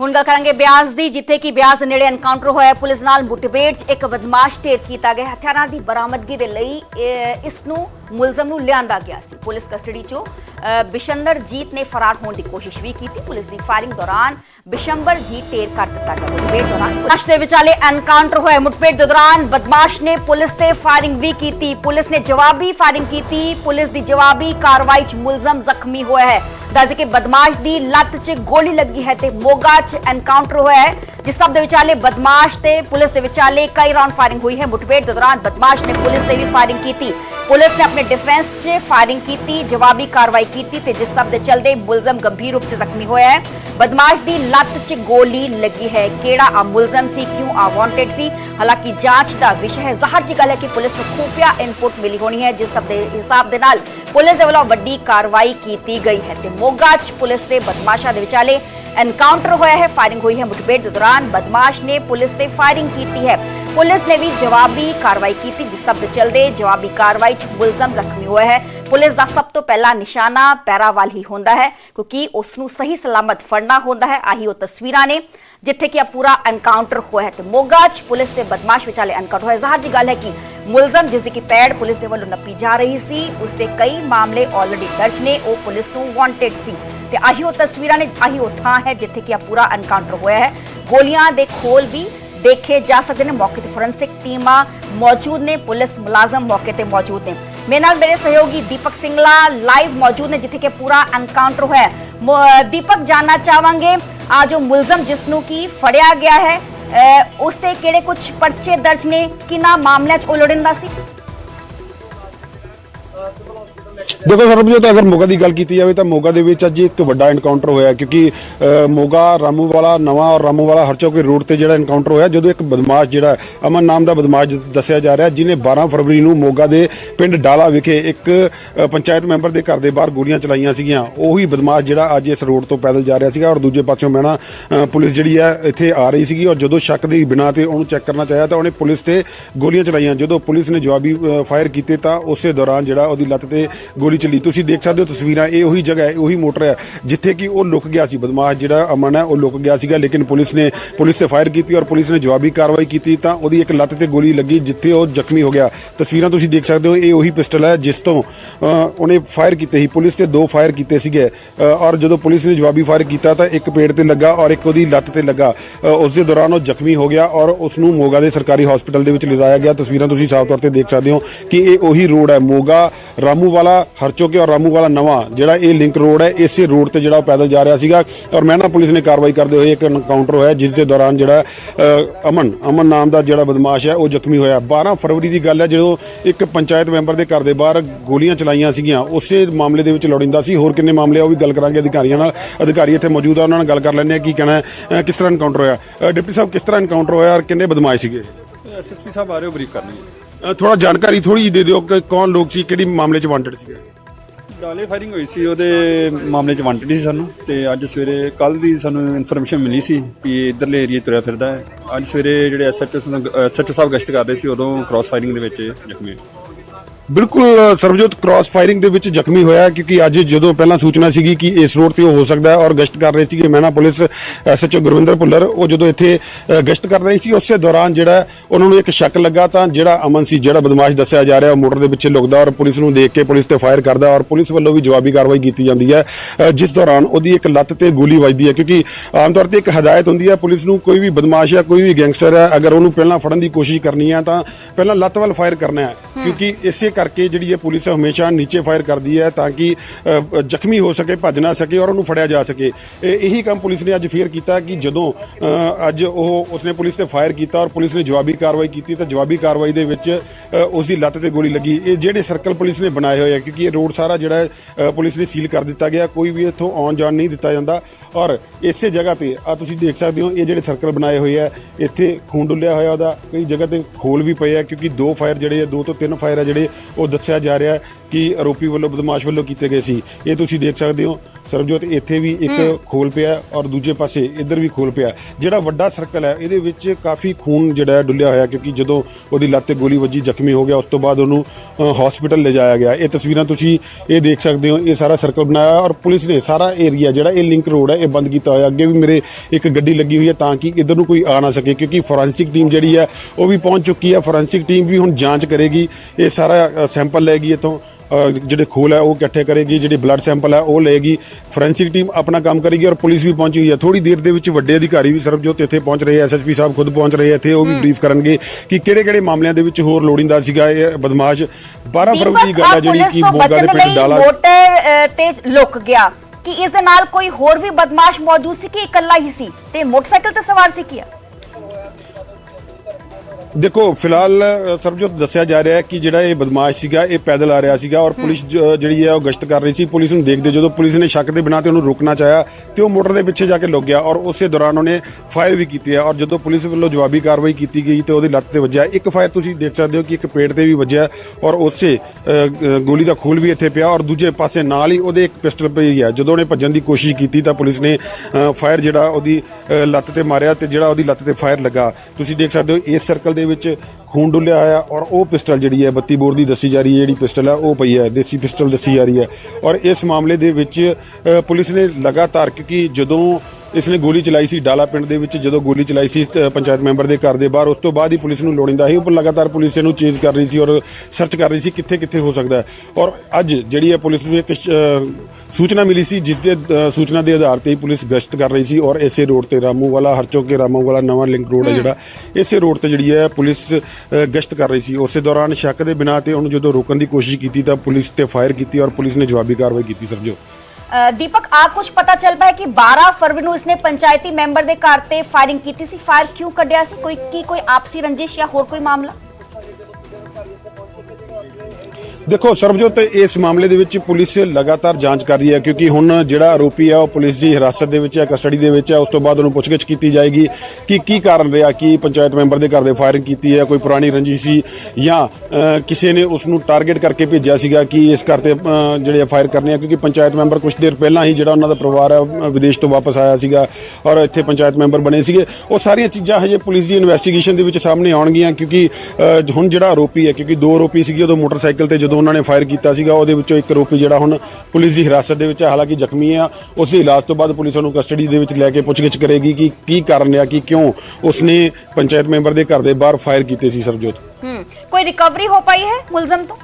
ਹੁਣ ਗੱਲ ਕਰਾਂਗੇ ਬਿਆਸ ਦੀ ਜਿੱਥੇ ਕਿ ਬਿਆਸ ਦੇ ਨੇੜੇ ਐਨਕਾਊਂਟਰ ਹੋਇਆ ਪੁਲਿਸ ਨਾਲ ਮੁਠਭੇੜ 'ਚ ਇੱਕ ਬਦਮਾਸ਼ ਢੇਰ ਕੀਤਾ ਗਿਆ ਹਥਿਆਰਾਂ ਦੀ ਬਰਾਮਦਗੀ ਦੇ ਲਈ ਇਸ ਨੂੰ ਮੁਲਜ਼ਮ ਨੂੰ ਲਿਆਂਦਾ ਗਿਆ ਸੀ। ਪੁਲਿਸ ਕਸਟਡੀ 'ਚੋਂ ਅ, ਬਿਸ਼ੰਬਰਜੀਤ ਨੇ ਫਰਾਰ ਹੋਣ ਦੀ ਕੋਸ਼ਿਸ਼ ਵੀ ਕੀਤੀ। ਪੁਲਿਸ ਦੀ ਫਾਇਰਿੰਗ ਦੌਰਾਨ ਬਿਸ਼ੰਬਰਜੀਤ ਢੇਰ ਕਰ ਦਿੱਤਾ ਗਿਆ। ਮੁਠਭੇੜ ਦੌਰਾਨ ਪੁਲਿਸ ਦੇ ਵਿਚਾਲੇ ਐਨਕਾਊਂਟਰ ਹੋਇਆ। ਮੁਠਭੇੜ ਦੇ ਦੌਰਾਨ ਬਦਮਾਸ਼ ਨੇ ਪੁਲਿਸ ਤੇ ਫਾਇਰਿੰਗ ਵੀ ਕੀਤੀ। ਪੁਲਿਸ ਨੇ ਜਵਾਬੀ ਫਾਇਰਿੰਗ ਕੀਤੀ। ਪੁਲਿਸ ਦੀ ਜਵਾਬੀ ਕਾਰਵਾਈ 'ਚ ਮੁਲਜ਼ਮ ਜ਼ਖਮੀ ਹੋਇਆ ਹੈ। ਦੱਸਦੇ ਕਿ ਬਦਮਾਸ਼ ਦੀ ਲੱਤ 'ਚ ਗੋਲੀ ਲੱਗੀ ਹੈ ਤੇ ਮੋਗਾ 'ਚ ਐਨਕਾਊਂਟਰ ਹੋਇਆ ਹੈ ਜਿਸ ਸਭ ਦੇ ਵਿਚਾਲੇ ਬਦਮਾਸ਼ ਤੇ ਪੁਲਿਸ ਦੇ ਵਿਚਾਲੇ ਕਈ ਰਾਉਂਡ ਫਾਇਰਿੰਗ ਹੋਈ ਹੈ ਮੁਠਭੇੜ ਦੇ ਦੌਰਾਨ ਬਦਮਾਸ਼ ਨੇ ਪੁਲਿਸ ਤੇ ਵੀ ਫਾਇਰਿੰਗ ਕੀਤੀ ਪੁਲਿਸ ਨੇ ਆਪਣੇ ਡਿਫੈਂਸ 'ਚ ਫਾਇਰਿੰਗ ਕੀਤੀ ਜਵਾਬੀ ਕਾਰਵਾਈ ਕੀਤੀ ਤੇ ਜਿਸ ਸਭ ਦੇ ਚਲਦੇ ਮੁਲਜ਼ਮ ਗੰਭੀਰ ਰੂਪ 'ਚ ਜ਼ਖਮੀ ਹੋਇਆ ਹੈ ਬਦਮਾਸ਼ ਦੀ ਲੱਤ 'ਚ ਗੋਲੀ ਲੱਗੀ ਹੈ ਕਿਹੜਾ ਆ ਮੁਲਜ਼ਮ ਸੀ ਕਿਉਂ ਆ ਵਾਂਟਡ ਸੀ ਹਾਲਾਂਕਿ ਜਾਂਚ ਦਾ ਵਿਸ਼ਾ ਹੈ ਜ਼ਾਹਰ ਜੀ ਗੱਲ ਹੈ ਕਿ ਪੁਲਿਸ ਨੂੰ ਖੂਫੀਆ ਇਨਪੁਟ ਮਿਲੀ ਹੋਣੀ ਹੈ ਜਿਸ ਸਭ ਦੇ ਹਿਸਾਬ ਦੇ ਨਾਲ ਪੁਲਿਸ ਦੇ ਵੱਲੋਂ ਵੱਡੀ ਕਾਰਵਾਈ ਕੀਤੀ ਗਈ ਹੈ ਤੇ ਮੋਗਾ 'ਚ ਪੁਲਿਸ ਤੇ ਬਦਮਾਸ਼ਾਂ ਦੇ ਵਿਚਾਲੇ ਐਨਕਾਊਂਟਰ ਹੋਇਆ ਹੈ ਫਾਇਰਿੰਗ ਹੋਈ ਹੈ ਮੁਠਭੇੜ ਦੇ ਦੌਰਾਨ। ਬਦਮਾਸ਼ ਨੇ ਪੁਲਿਸ ਤੇ ਫਾਇਰਿੰਗ ਕੀਤੀ ਹੈ। ਪੁਲਿਸ ਨੇ ਵੀ ਜਵਾਬੀ ਕਾਰਵਾਈ ਕੀਤੀ, ਜਿਸ ਸਭ ਦੇ ਚਲਦੇ ਜਵਾਬੀ ਕਾਰਵਾਈ 'ਚ ਮੁਲਜ਼ਮ ਜ਼ਖਮੀ ਹੋਇਆ ਹੈ। ਪੁਲਿਸ ਦਾ ਸਭ ਤੋਂ ਪਹਿਲਾ ਨਿਸ਼ਾਨਾ ਪੈਰਾਵਾਲ ਹੀ ਹੁੰਦਾ ਹੈ, ਕਿਉਂਕਿ ਉਸ ਨੂੰ ਸਹੀ ਸਲਾਮਤ ਫੜਨਾ ਹੁੰਦਾ ਹੈ। ਆਹੀ ਉਹ ਤਸਵੀਰਾਂ ਨੇ, ਜਿੱਥੇ ਕਿ ਇਹ ਪੂਰਾ ਐਨਕਾਊਂਟਰ ਹੋਇਆ ਹੈ ਤੇ ਮੋਗਾ 'ਚ ਪੁਲਿਸ ਤੇ ਬਦਮਾਸ਼ ਵਿਚਾਲੇ ਐਨਕਾਊਂਟਰ ਹੋਇਆ ਜ਼ਾਹਰ ਜੀ ਗੱਲ ਹੈ ਕਿ ਮੁਲਜ਼ਮ ਜਿਸ ਦੀ ਕਿ ਪੈੜ ਪੁਲਿਸ ਦੇ ਵੱਲੋਂ ਨੱਪੀ ਜਾ ਰਹੀ ਸੀ, ਉਸ ਤੇ ਕਈ ਮਾਮਲੇ ਆਲਰੇਡੀ ਦਰਜ ਨੇ, ਉਹ ਪੁਲਿਸ ਨੂੰ ਵਾਂਟਡ ਸੀ। ਤੇ ਆਹੀ ਉਹ ਤਸਵੀਰਾਂ ਨੇ, ਆਹੀ ਉਹ ਥਾਂ ਹੈ ਜਿੱਥੇ ਕਿ ਇਹ ਪੂਰਾ ਐਨਕਾਊਂਟਰ ਹੋਇਆ ਹੈ। ਗੋਲੀਆਂ ਦੇ ਖੋਲ ਵੀ ਦੇਖੇ ਜਾ ਸਕਦੇ ਨੇ। ਮੌਕੇ ਤੇ ਫੋਰੈਂਸਿਕ ਟੀਮਾਂ ਮੌਜੂਦ ਨੇ। ਪੁਲਿਸ ਮੁਲਾਜ਼ਮ ਮੌਕੇ ਤੇ ਮੌਜੂਦ ਨੇ। ਮੇਰੇ ਨਾਲ ਮੇਰੇ ਸਹਿਯੋਗੀ ਦੀਪਕ ਸਿੰਘਲਾ ਲਾਈਵ ਮੌਜੂਦ ਨੇ ਜਿੱਥੇ ਕਿ ਪੂਰਾ ਐਨਕਾਊਂਟਰ ਹੋਇਆ ਦੀਪਕ ਜਾਨਣਾ ਚਾਹਾਂਗੇ। ਆ ਜੋ ਮੁਲਜ਼ਮ ਜਿਸ ਨੂੰ ਕੀ ਫੜਿਆ ਗਿਆ ਹੈ ਅਹ, ਉਸ ਤੇ ਕਿਹੜੇ ਕੁਝ ਪਰਚੇ ਦਰਜ ਨੇ? ਕਿੰਨਾ ਮਾਮਲਿਆਂ 'ਚ ਉਹ ਲੋੜਿੰਦਾ ਸੀ? ਦੇਖੋ ਸਰਬਜੀਤ ਅਗਰ ਮੋਗਾ ਦੀ ਗੱਲ ਕੀਤੀ ਜਾਵੇ ਤਾਂ ਮੋਗਾ ਦੇ ਵਿੱਚ ਅੱਜ ਇੱਕ ਵੱਡਾ ਐਨਕਾਊਂਟਰ ਹੋਇਆ ਕਿਉਂਕਿ ਅ, ਮੋਗਾ ਰਾਮੂਵਾਲਾ ਨਵਾਂ ਔਰ ਰਾਮੂਵਾਲਾ ਹਰਚੌਕੇ ਰੋਡ ਤੇ ਜਿਹੜਾ ਐਨਕਾਊਂਟਰ ਹੋਇਆ ਜਦੋਂ ਇੱਕ ਬਦਮਾਸ਼ ਜਿਹੜਾ ਅਮਨ ਨਾਮ ਦਾ ਬਦਮਾਸ਼ ਦੱਸਿਆ ਜਾ ਰਿਹਾ ਜਿਨੇ 12 ਫਰਵਰੀ ਨੂੰ ਮੋਗਾ ਦੇ ਪਿੰਡ ਡਾਲਾ ਵਿਖੇ ਇੱਕ ਪੰਚਾਇਤ ਮੈਂਬਰ ਦੇ ਘਰ ਦੇ ਬਾਹਰ ਗੋਲੀਆਂ ਚਲਾਈਆਂ ਸੀਗੀਆਂ। ਉਹੀ ਬਦਮਾਸ਼ ਜਿਹੜਾ ਅੱਜ ਇਸ ਰੋਡ ਤੋਂ ਪੈਦਲ ਜਾ ਰਿਹਾ ਸੀਗਾ ਔਰ ਦੂਜੇ ਪਾਸਿਓਂ ਮੈਣਾ ਪੁਲਿਸ ਜਿਹੜੀ ਹੈ ਇੱਥੇ ਆ ਰਹੀ ਸੀਗੀ ਔਰ ਜਦੋਂ ਸ਼ੱਕ ਦੀ ਬਿਨਾਂ ਤੇ ਉਹਨੂੰ ਚੈੱਕ ਕਰਨਾ ਚਾਹਿਆ ਤਾਂ ਉਹਨੇ ਪੁਲਿਸ ਤੇ ਗੋਲੀਆਂ ਚਲਾਈਆਂ। ਜਦੋਂ ਪੁਲਿਸ ਨੇ ਜਵਾਬੀ ਫਾਇਰ ਕੀਤੇ ਤਾਂ ਉਸੇ ਦੌਰਾਨ ਜਿਹੜਾ ਉਹਦੀ ਲੱਤ ਤੇ ਗੋਲੀ ਚੱਲੀ। ਤੁਸੀਂ ਦੇਖ ਸਕਦੇ ਹੋ ਤਸਵੀਰਾਂ, ਇਹ ਉਹੀ ਜਗ੍ਹਾ ਹੈ ਉਹੀ ਮੋਟਰ ਹੈ, ਜਿੱਥੇ ਕਿ ਉਹ ਲੁਕ ਗਿਆ ਸੀ। ਬਦਮਾਸ਼ ਜਿਹੜਾ ਅਮਨ ਹੈ, ਉਹ ਲੁਕ ਗਿਆ ਸੀਗਾ, ਲੇਕਿਨ ਪੁਲਿਸ ਨੇ, ਪੁਲਿਸ ਤੇ ਫਾਇਰ ਕੀਤੀ ਔਰ ਪੁਲਿਸ ਨੇ ਜਵਾਬੀ ਕਾਰਵਾਈ ਕੀਤੀ ਤਾਂ ਉਹਦੀ ਇੱਕ ਲੱਤ ਤੇ ਗੋਲੀ ਲੱਗੀ, ਜਿੱਥੇ ਉਹ ਜ਼ਖਮੀ ਹੋ ਗਿਆ। ਤਸਵੀਰਾਂ ਤੁਸੀਂ ਦੇਖ ਸਕਦੇ ਹੋ, ਇਹ ਉਹੀ ਪਿਸਟਲ ਹੈ, ਜਿਸ ਤੋਂ ਉਹਨੇ ਫਾਇਰ ਕੀਤੇ ਸੀ। ਪੁਲਿਸ ਤੇ ਦੋ ਫਾਇਰ ਕੀਤੇ ਸੀਗੇ ਔਰ ਜਦੋਂ ਪੁਲਿਸ ਨੇ ਜਵਾਬੀ ਫਾਇਰ ਕੀਤਾ ਤਾਂ ਇੱਕ ਪੇੜ ਤੇ ਲੱਗਾ ਔਰ ਇੱਕ ਉਹਦੀ ਲੱਤ ਤੇ ਲੱਗਾ। ਉਸ ਦੇ ਦੌਰਾਨ ਉਹ ਜ਼ਖਮੀ ਹੋ ਗਿਆ ਔਰ ਉਸ ਨੂੰ ਮੋਗਾ ਦੇ ਸਰਕਾਰੀ ਹਸਪੀਟਲ ਦੇ ਵਿੱਚ ਲਿਜਾਇਆ ਗਿਆ। ਤਸਵੀਰਾਂ ਤੁਸੀਂ ਸਾਫ਼ ਤੌਰ ਤੇ ਦੇਖ ਸਕਦੇ ਹੋ ਕਿ ਇਹ ਉਹੀ ਰੋਡ ਹੈ, ਮੋਗਾ ਰਾਮੂਵਾਲਾ ਹਰਚੋਕੇ ਔਰ ਰਾਮੂਵਾਲਾ ਨਵਾਂ, ਜਿਹੜਾ ਇਹ ਲਿੰਕ ਰੋਡ ਹੈ, ਇਸੇ ਰੋਡ ਤੇ ਜਿਹੜਾ ਉਹ ਪੈਦਲ ਜਾ ਰਿਹਾ ਸੀਗਾ। ਔਰ ਮਹਿਨਾ ਪੁਲਿਸ ਨੇ ਕਾਰਵਾਈ ਕਰਦੇ ਹੋਏ ਇੱਕ ਐਨਕਾਊਂਟਰ ਹੋਇਆ, ਜਿਸ ਦੇ ਦੌਰਾਨ ਜਿਹੜਾ ਅਮਨ ਅਮਨ ਨਾਮ ਦਾ ਜਿਹੜਾ ਬਦਮਾਸ਼ ਹੈ, ਉਹ ਜ਼ਖਮੀ ਹੋਇਆ। 12 ਫਰਵਰੀ ਦੀ ਗੱਲ ਹੈ, ਜਦੋਂ ਇੱਕ ਪੰਚਾਇਤ ਮੈਂਬਰ ਦੇ ਘਰ ਦੇ ਬਾਹਰ ਗੋਲੀਆਂ ਚਲਾਈਆਂ ਸੀਗੀਆਂ, ਉਸੇ ਮਾਮਲੇ ਦੇ ਵਿੱਚ ਲੋੜਿੰਦਾ ਸੀ। ਹੋਰ ਕਿੰਨੇ ਮਾਮਲੇ ਆ, ਉਹ ਵੀ ਗੱਲ ਕਰਾਂਗੇ ਅਧਿਕਾਰੀਆਂ ਨਾਲ। ਅਧਿਕਾਰੀ ਇੱਥੇ ਮੌਜੂਦ ਆ, ਉਹਨਾਂ ਨਾਲ ਗੱਲ ਕਰ ਲੈਂਦੇ ਆ ਕੀ ਕਹਿਣਾ ਕਿਸ ਤਰ੍ਹਾਂ ਐਨਕਾਊਂਟਰ ਹੋਇਆ? ਡਿਪਟੀ ਸਾਹਿਬ, ਕਿਸ ਤਰ੍ਹਾਂ ਐਨਕਾਊਂਟਰ ਹੋਇਆ ਔਰ ਕਿੰਨੇ ਬਦਮਾਸ਼ ਸੀਗੇ? ਐਸਐਸਪੀ ਸਾਹਿਬ ਆ ਰਹੇ ਹੋ ਬਰੀਫ ਕਰਨੀ ਹੈ। ਥੋੜਾ ਜਾਣਕਾਰੀ ਥੋੜੀ ਜਿਹੀ ਦੇ ਦਿਓ ਕਿ ਕੌਣ ਲੋਕ ਸੀ, ਕਿਹੜੀ ਮਾਮਲੇ 'ਚ ਵਾਂਟਡ ਸੀਗੇ? ਡਾਲੇ ਫਾਇਰਿੰਗ ਹੋਈ ਸੀ, ਉਹਦੇ ਮਾਮਲੇ 'ਚ ਵਾਂਟਡ ਸੀ ਸਾਨੂੰ ਤੇ ਅੱਜ ਸਵੇਰੇ ਕੱਲ ਦੀ ਸਾਨੂੰ ਇਨਫੋਰਮੇਸ਼ਨ ਮਿਲੀ ਸੀ ਕਿ ਇਹ ਇਧਰਲੇ ਏਰੀਆ ਤੁਰਿਆ ਫਿਰਦਾ ਹੈ। ਅੱਜ ਸਵੇਰੇ ਜਿਹੜੇ ਐਸਐਚਓ ਐਸਐਚਓ ਸਾਹਿਬ ਗਸ਼ਤ ਕਰ ਰਹੇ ਸੀ, ਉਦੋਂ ਕ੍ਰਾਸ ਫਾਇਰਿੰਗ ਦੇ ਵਿੱਚ ਜ਼ਖਮੀ ਬਿਲਕੁਲ ਸਰਬਜੋਤ ਕ੍ਰਾਸ ਫਾਇਰਿੰਗ ਦੇ ਵਿੱਚ ਜ਼ਖਮੀ ਹੋਇਆ ਕਿਉਂਕਿ ਅੱਜ ਜਦੋਂ ਪਹਿਲਾਂ ਸੂਚਨਾ ਸੀਗੀ ਕਿ ਇਸ ਰੋਡ ਤੇ ਉਹ ਹੋ ਸਕਦਾ ਹੈ ਔਰ ਗਸ਼ਤ ਕਰ ਰਹੇ ਸੀਗੇ ਮਹਿਨਾ ਪੁਲਿਸ ਐਸਐਚਓ ਗੁਰਵਿੰਦਰ ਭੁੱਲਰ ਉਹ ਜਦੋਂ ਇੱਥੇ ਗਸ਼ਤ ਕਰ ਰਹੀ ਸੀ ਉਸੇ ਦੌਰਾਨ ਜਿਹੜਾ ਹੈ, ਉਹਨਾਂ ਨੂੰ ਇੱਕ ਸ਼ੱਕ ਲੱਗਾ ਤਾਂ ਜਿਹੜਾ ਅਮਨ ਸੀ ਜਿਹੜਾ ਬਦਮਾਸ਼ ਦੱਸਿਆ ਜਾ ਰਿਹਾ ਉਹ ਮੋਟਰ ਦੇ ਪਿੱਛੇ ਲੁਕਦਾ ਔਰ ਪੁਲਿਸ ਨੂੰ ਦੇਖ ਕੇ ਪੁਲਿਸ ਤੇ ਫਾਇਰ ਕਰਦਾ ਔਰ ਪੁਲਿਸ ਵੱਲੋਂ ਵੀ ਜਵਾਬੀ ਕਾਰਵਾਈ ਕੀਤੀ ਜਾਂਦੀ ਹੈ ਜਿਸ ਦੌਰਾਨ ਉਹਦੀ ਇੱਕ ਲੱਤ ਤੇ ਗੋਲੀ ਵੱਜਦੀ ਹੈ ਕਿਉਂਕਿ ਆਮ ਤੌਰ ਤੇ ਇੱਕ ਹਦਾਇਤ ਹੁੰਦੀ ਹੈ ਪੁਲਿਸ ਨੂੰ ਕੋਈ ਵੀ ਬਦਮਾਸ਼ ਜਾਂ ਕੋਈ ਵੀ ਗੈਂਗਸਟਰ ਹੈ ਅਗਰ ਉਹਨੂੰ ਪਹਿਲਾਂ ਫੜਨ ਦੀ ਕੋਸ਼ਿਸ਼ ਕਰਨੀ ਹੈ ਤਾਂ ਪਹਿਲਾਂ ਲੱਤ ਵੱਲ ਫਾਇਰ ਕਰਨਾ ਹੈ। ਕਿਉਂਕਿ ਇਸੇ ਕਰਕੇ ਜਿਹੜੀ ਹੈ ਪੁਲਿਸ ਹਮੇਸ਼ਾ ਨੀਚੇ ਫਾਇਰ ਕਰਦੀ ਹੈ ਤਾਂ ਕਿ ਜ਼ਖਮੀ ਹੋ ਸਕੇ ਭੱਜ ਨਾ ਸਕੇ ਔਰ ਉਹਨੂੰ ਫੜਿਆ ਜਾ ਸਕੇ। ਇਹ- ਇਹੀ ਕੰਮ ਪੁਲਿਸ ਨੇ ਅੱਜ ਫੇਰ ਕੀਤਾ ਕਿ ਜਦੋਂ ਅੱਜ ਉਹ ਉਸਨੇ ਪੁਲਿਸ ਤੇ ਫਾਇਰ ਕੀਤਾ ਔਰ ਪੁਲਿਸ ਨੇ ਜਵਾਬੀ ਕਾਰਵਾਈ ਕੀਤੀ ਤਾਂ ਜਵਾਬੀ ਕਾਰਵਾਈ ਦੇ ਵਿੱਚ ਅ, ਉਸ ਦੀ ਲੱਤ ਤੇ ਗੋਲੀ ਲੱਗੀ। ਇਹ ਜਿਹੜੇ ਸਰਕਲ ਪੁਲਿਸ ਨੇ ਬਣਾਏ ਹੋਏ ਆ ਕਿਉਂਕਿ ਇਹ ਰੋਡ ਸਾਰਾ ਜਿਹੜਾ ਪੁਲਿਸ ਨੇ ਸੀਲ ਕਰ ਦਿੱਤਾ ਗਿਆ ਕੋਈ ਵੀ ਇੱਥੋਂ ਆਉਣ ਜਾਣ ਨਹੀਂ ਦਿੱਤਾ ਜਾਂਦਾ। ਔਰ ਇਸੇ ਜਗ੍ਹਾ ਤੇ ਆ ਤੁਸੀਂ ਦੇਖ ਸਕਦੇ ਹੋ ਇਹ ਜਿਹੜੇ ਸਰਕਲ ਬਣਾਏ ਹੋਏ ਆ ਇੱਥੇ ਖੂਨ ਡੁੱਲਿਆ ਹੋਇਆ ਉਹਦਾ ਕਈ ਜਗ੍ਹਾ ਤੇ ਖੋਲ ਵੀ ਪਏ ਆ ਕਿਉਂਕਿ ਦੋ ਫਾਇਰ ਜਿਹੜੇ ਆ ਦੋ ਤੋਂ ਤਿੰਨ ਫਾਇਰ ਆ ਜਿਹੜੇ ਉਹ ਦੱਸਿਆ ਜਾ ਰਿਹਾ ਕਿ ਆਰੋਪੀ ਵੱਲੋਂ ਬਦਮਾਸ਼ ਵੱਲੋਂ ਕੀਤੇ ਗਏ ਸੀ। ਇਹ ਤੁਸੀਂ ਦੇਖ ਸਕਦੇ ਹੋ। ਸਰਬਜੋਤ ਇੱਥੇ ਵੀ ਇੱਕ ਖੋਲ ਪਿਆ ਔਰ ਦੂਜੇ ਪਾਸੇ ਇੱਧਰ ਵੀ ਖੋਲ ਪਿਆ। ਜਿਹੜਾ ਵੱਡਾ ਸਰਕਲ ਹੈ ਇਹਦੇ ਵਿੱਚ ਕਾਫੀ ਖੂਨ ਜਿਹੜਾ ਡੁੱਲਿਆ ਹੋਇਆ ਕਿਉਂਕਿ ਜਦੋਂ ਉਹਦੀ ਲੱਤ ਤੇ ਗੋਲੀ ਵੱਜੀ ਜ਼ਖਮੀ ਹੋ ਗਿਆ ਉਸ ਤੋਂ ਬਾਅਦ ਉਹਨੂੰ ਹਸਪੀਟਲ ਲਿਜਾਇਆ ਗਿਆ। ਇਹ ਤਸਵੀਰਾਂ ਤੁਸੀਂ ਇਹ ਦੇਖ ਸਕਦੇ ਹੋ ਇਹ ਸਾਰਾ ਸਰਕਲ ਬਣਾਇਆ ਔਰ ਪੁਲਿਸ ਨੇ ਸਾਰਾ ਏਰੀਆ ਜਿਹੜਾ ਇਹ ਲਿੰਕ ਰੋਡ ਹੈ ਇਹ ਬੰਦ ਕੀਤਾ ਹੋਇਆ। ਅੱਗੇ ਵੀ ਮੇਰੇ ਇੱਕ ਗੱਡੀ ਲੱਗੀ ਹੋਈ ਹੈ ਤਾਂ ਕਿ ਇੱਧਰ ਨੂੰ ਕੋਈ ਆ ਨਾ ਸਕੇ ਕਿਉਂਕਿ ਫੋਰੈਂਸਿਕ ਟੀਮ ਜਿਹੜੀ ਹੈ ਉਹ ਵੀ ਪਹੁੰਚ ਚੁੱਕੀ ਹੈ। ਫੋਰੈਂਸਿਕ ਟੀਮ ਵੀ ਹੁਣ ਜਾਂਚ ਕਰੇਗੀ ਇਹ ਸਾਰਾ ਸੈਂਪਲ ਲੈਗੀ ਇੱਥੋਂ। ਜਿਹੜੇ ਖੋਲ ਹੈ ਉਹ ਇਕੱਠੇ ਕਰੇਗੀ ਜਿਹੜੀ ਬਲੱਡ ਸੈਂਪਲ ਹੈ ਉਹ ਲਏਗੀ। ਫੋਰੈਂਸਿਕ ਟੀਮ ਆਪਣਾ ਕੰਮ ਕਰੇਗੀ ਔਰ ਪੁਲਿਸ ਵੀ ਪਹੁੰਚੀ ਹੋਈ ਹੈ। ਥੋੜੀ ਦੇਰ ਦੇ ਵਿੱਚ ਵੱਡੇ ਅਧਿਕਾਰੀ ਵੀ ਸਰਬਜੋਤ ਇੱਥੇ ਪਹੁੰਚ ਰਹੇ ਐਸਐਸਪੀ ਸਾਹਿਬ ਖੁਦ ਪਹੁੰਚ ਰਹੇ ਇੱਥੇ ਉਹ ਵੀ ਬਰੀਫ ਕਰਨਗੇ ਕਿ ਕਿਹੜੇ ਕਿਹੜੇ ਮਾਮਲਿਆਂ ਦੇ ਵਿੱਚ ਹੋਰ ਲੋੜਿੰਦਾ ਸੀਗਾ ਇਹ ਬਦਮਾਸ਼। 12 ਫਰਵਰੀ ਦੀ ਗੱਲ ਹੈ ਜਿਹੜੀ ਕਿ ਮੋਗਾ ਦੇ ਪਿੰਡ ਡਾਲਾ ਮੋਟਰ ਤੇ ਲੁਕ ਗਿਆ ਕਿ ਇਸ ਦੇ ਨਾਲ ਕੋਈ ਹੋਰ ਵੀ ਬਦਮਾਸ਼ ਮੌਜੂਦ ਸੀ ਕਿ ਇਕੱਲਾ ਹੀ ਸੀ? ਤੇ ਮੋਟਰਸਾਈਕਲ ਤੇ ਸਵਾਰ ਸੀ ਕੀ? ਦੇਖੋ ਫਿਲਹਾਲ ਸਰਬਜੋਤ ਦੱਸਿਆ ਜਾ ਰਿਹਾ ਹੈ ਕਿ ਜਿਹੜਾ ਇਹ ਬਦਮਾਸ਼ ਸੀਗਾ ਇਹ ਪੈਦਲ ਆ ਰਿਹਾ ਸੀਗਾ ਔਰ ਪੁਲਿਸ ਜਿਹੜੀ ਹੈ ਉਹ ਗਸ਼ਤ ਕਰ ਰਹੀ ਸੀ। ਪੁਲਿਸ ਨੂੰ ਦੇਖਦੇ ਜਦੋਂ ਪੁਲਿਸ ਨੇ ਸ਼ੱਕ ਦੇ ਬਿਨਾਂ ਤੇ ਉਹਨੂੰ ਰੋਕਣਾ ਚਾਹਿਆ ਤੇ ਉਹ ਮੋਟਰ ਦੇ ਪਿੱਛੇ ਜਾ ਕੇ ਲੁਕ ਗਿਆ ਔਰ ਉਸੇ ਦੌਰਾਨ ਉਹਨੇ ਫਾਇਰ ਵੀ ਕੀਤੀ ਹੈ ਔਰ ਜਦੋਂ ਪੁਲਿਸ ਵੱਲੋਂ ਜਵਾਬੀ ਕਾਰਵਾਈ ਕੀਤੀ ਗਈ ਤੇ ਉਹਦੀ ਲੱਤ ਤੇ ਵੱਜਿਆ ਇੱਕ ਫਾਇਰ ਤੁਸੀਂ ਦੇਖ ਸਕਦੇ ਹੋ ਕਿ ਇੱਕ ਪੇਟ ਤੇ ਵੀ ਵੱਜਿਆ ਔਰ ਉਸੇ ਗੋਲੀ ਦਾ ਖੂਲ ਵੀ ਇੱਥੇ ਪਿਆ ਔਰ ਦੂਜੇ ਪਾਸੇ ਨਾਲ ਹੀ ਉਹਦੇ ਇੱਕ ਪਿਸਟਲ ਪਈ ਹੈ। ਜਦੋਂ ਉਹਨੇ ਭੱਜਣ ਦੀ ਕੋਸ਼ਿਸ਼ ਕੀਤੀ ਤਾਂ ਪੁਲਿਸ ਨੇ ਫਾਇਰ ਜਿਹੜਾ ਉਹਦੀ ਲੱਤ ਤੇ ਮਾਰਿਆ ਤੇ ਜਿਹੜਾ ਉਹਦੀ ਲੱਤ ਤੇ ਫਾਇਰ ਲੱਗਾ। ਤੁਸੀਂ ਦੇਖ ਸਕਦੇ ਹੋ ਇਸ ਸਰਕਲ ਦੇ ਦੇ ਵਿੱਚ ਖੂਨ ਡੁੱਲਿਆ ਹੋਇਆ ਔਰ ਉਹ ਪਿਸਟਲ ਜਿਹੜੀ ਹੈ 32 ਬੋਰ ਦੀ ਦੱਸੀ ਜਾ ਰਹੀ ਹੈ ਜਿਹੜੀ ਪਿਸਟਲ ਹੈ ਉਹ ਪਈ ਹੈ ਦੇਸੀ ਪਿਸਟਲ ਦੱਸੀ ਜਾ ਰਹੀ ਹੈ। ਔਰ ਇਸ ਮਾਮਲੇ ਦੇ ਵਿੱਚ ਅ, ਪੁਲਿਸ ਨੇ ਲਗਾਤਾਰ ਕਿਉਂਕਿ ਜਦੋਂ ਇਸ ਨੇ ਗੋਲੀ ਚਲਾਈ ਸੀ ਡਾਲਾ ਪਿੰਡ ਦੇ ਵਿੱਚ। ਜਦੋਂ ਗੋਲੀ ਚਲਾਈ ਸੀ ਪੰਚਾਇਤ ਮੈਂਬਰ ਦੇ ਘਰ ਦੇ ਬਾਹਰ ਉਸ ਤੋਂ ਬਾਅਦ ਹੀ ਪੁਲਿਸ ਨੂੰ ਲੋੜਿੰਦਾ ਸੀ। ਉਹ ਲਗਾਤਾਰ ਪੁਲਿਸ ਇਹਨੂੰ ਚੇਜ਼ ਕਰ ਰਹੀ ਸੀ ਔਰ ਸਰਚ ਕਰ ਰਹੀ ਸੀ ਕਿੱਥੇ ਕਿੱਥੇ ਹੋ ਸਕਦਾ ਹੈ। ਔਰ ਅੱਜ ਜਿਹੜੀ ਹੈ ਪੁਲਿਸ ਨੂੰ ਇੱਕ ਸੂਚਨਾ ਮਿਲੀ ਸੀ ਜਿਸ ਦੇ ਸੂਚਨਾ ਦੇ ਆਧਾਰ ਤੇ ਹੀ ਪੁਲਿਸ ਗਸ਼ਤ ਕਰ ਰਹੀ ਸੀ ਔਰ ਇਸੇ ਰੋਡ ਤੇ ਰਾਮੂ ਵਾਲਾ ਹਰਚੋਕੇ ਰਾਮੂ ਵਾਲਾ ਨਵਾਂ ਲਿੰਕ ਰੋਡ ਹੈ ਜਿਹੜਾ। ਇਸੇ ਰੋਡ ਤੇ ਜਿਹੜੀ ਹੈ ਪੁਲਿਸ ਗਸ਼ਤ ਕਰ ਰਹੀ ਸੀ। ਉਸੇ ਦੌਰਾਨ ਸ਼ੱਕ ਦੇ ਬਿਨਾਂ ਤੇ ਉਹਨੂੰ ਜਦੋਂ ਰੋਕਣ ਦੀ ਕੋਸ਼ਿਸ਼ ਕੀਤੀ ਤਾਂ ਪੁਲਿਸ ਤੇ ਫਾਇਰ ਕੀਤੀ ਔਰ ਪੁਲਿਸ ਨੇ ਜਵਾਬੀ ਕਾਰਵਾਈ ਕੀਤੀ ਸਰਜੋ ਅ, ਦੀਪਕ ਆ ਕੁਝ ਪਤਾ ਚੱਲ ਪਾਇਆ ਕਿ 12 ਫਰਵਰੀ ਨੂੰ ਇਸਨੇ ਪੰਚਾਇਤੀ ਮੈਂਬਰ ਦੇ ਘਰ ਤੇ ਫਾਇਰਿੰਗ ਕੀਤੀ ਸੀ। ਫਾਇਰ ਕਿਉਂ ਕੱਢਿਆ ਸੀ? ਕੋਈ ਕੀ, ਕੋਈ ਆਪਸੀ ਰੰਜਿਸ਼ ਜਾਂ ਹੋਰ ਕੋਈ ਮਾਮਲਾ? ਦੇਖੋ ਸਰਬਜੋਤ ਇਸ ਮਾਮਲੇ ਦੇ ਵਿੱਚ ਪੁਲਿਸ ਲਗਾਤਾਰ ਜਾਂਚ ਕਰ ਰਹੀ ਹੈ ਕਿਉਂਕਿ ਹੁਣ ਜਿਹੜਾ ਆਰੋਪੀ ਹੈ ਉਹ ਪੁਲਿਸ ਦੀ ਹਿਰਾਸਤ ਦੇ ਵਿੱਚ ਹੈ ਕਸਟਡੀ ਦੇ ਵਿੱਚ ਹੈ। ਉਸ ਤੋਂ ਬਾਅਦ ਉਹਨੂੰ ਪੁੱਛਗਿੱਛ ਕੀਤੀ ਜਾਏਗੀ ਕਿ ਕੀ ਕਾਰਨ ਰਿਹਾ ਕਿ ਪੰਚਾਇਤ ਮੈਂਬਰ ਦੇ ਘਰ ਦੇ ਫਾਇਰਿੰਗ ਕੀਤੀ ਹੈ ਕੋਈ ਪੁਰਾਣੀ ਰੰਜਿਸ਼ ਸੀ ਜਾਂ ਕਿਸੇ ਨੇ ਉਸ ਨੂੰ ਟਾਰਗੇਟ ਕਰਕੇ ਭੇਜਿਆ ਸੀਗਾ ਕਿ ਇਸ ਘਰ ਤੇ ਅ, ਜਿਹੜੇ ਫਾਇਰ ਕਰਨੇ ਆ ਕਿਉਂਕਿ ਪੰਚਾਇਤ ਮੈਂਬਰ ਕੁਝ ਦੇਰ ਪਹਿਲਾਂ ਹੀ ਜਿਹੜਾ ਉਹਨਾਂ ਦਾ ਪਰਿਵਾਰ ਹੈ ਵਿਦੇਸ਼ ਤੋਂ ਵਾਪਸ ਆਇਆ ਸੀਗਾ ਔਰ ਇੱਥੇ ਪੰਚਾਇਤ ਮੈਂਬਰ ਬਣੇ ਸੀਗੇ। ਉਹ ਸਾਰੀਆਂ ਚੀਜ਼ਾਂ ਹਜੇ ਪੁਲਿਸ ਦੀ ਇਨਵੈਸਟੀਗੇਸ਼ਨ ਦੇ ਵਿੱਚ ਸਾਹਮਣੇ ਆਉਣਗੀਆਂ ਕਿਉਂਕਿ ਹੁਣ ਜਿਹੜਾ ਆਰੋਪੀ ਹੈ ਕਿਉਂਕਿ ਦੋ ਆਰੋਪੀ ਸੀਗੇ ਉਦੋਂ ਮੋਟਰਸਾਈਕਲ ਤੇ ਜਦੋਂ ਉਹਨਾਂ ਨੇ ਫਾਇਰ ਕੀਤਾ ਸੀਗਾ, ਉਹਦੇ ਵਿੱਚੋਂ ਇੱਕ ਆਰੋਪੀ ਜਿਹੜਾ ਹੁਣ ਪੁਲਿਸ ਦੀ ਹਿਰਾਸਤ ਦੇ ਵਿੱਚ ਹੈ, ਹਾਲਾਂਕਿ ਜ਼ਖਮੀ ਆ, ਉਸ ਦੇ ਇਲਾਜ ਤੋਂ ਬਾਅਦ ਪੁਲਿਸ ਉਹਨੂੰ ਕਸਟਡੀ ਦੇ ਵਿੱਚ ਲੈ ਕੇ ਪੁੱਛਗਿੱਛ ਕਰੇਗੀ ਕਿ ਕੀ ਕਾਰਨ ਆ ਕਿ ਕਿਉਂ ਉਸਨੇ ਪੰਚਾਇਤ ਮੈਂਬਰ ਦੇ ਘਰ ਦੇ ਬਾਹਰ ਫਾਇਰ ਕੀਤੇ ਸੀ ਸਰਜੋਤ ਹੂੰ, ਕੋਈ ਰਿਕਵਰੀ ਹੋ ਪਾਈ ਹੈ ਮੁਲਜ਼ਮ ਤੋਂ?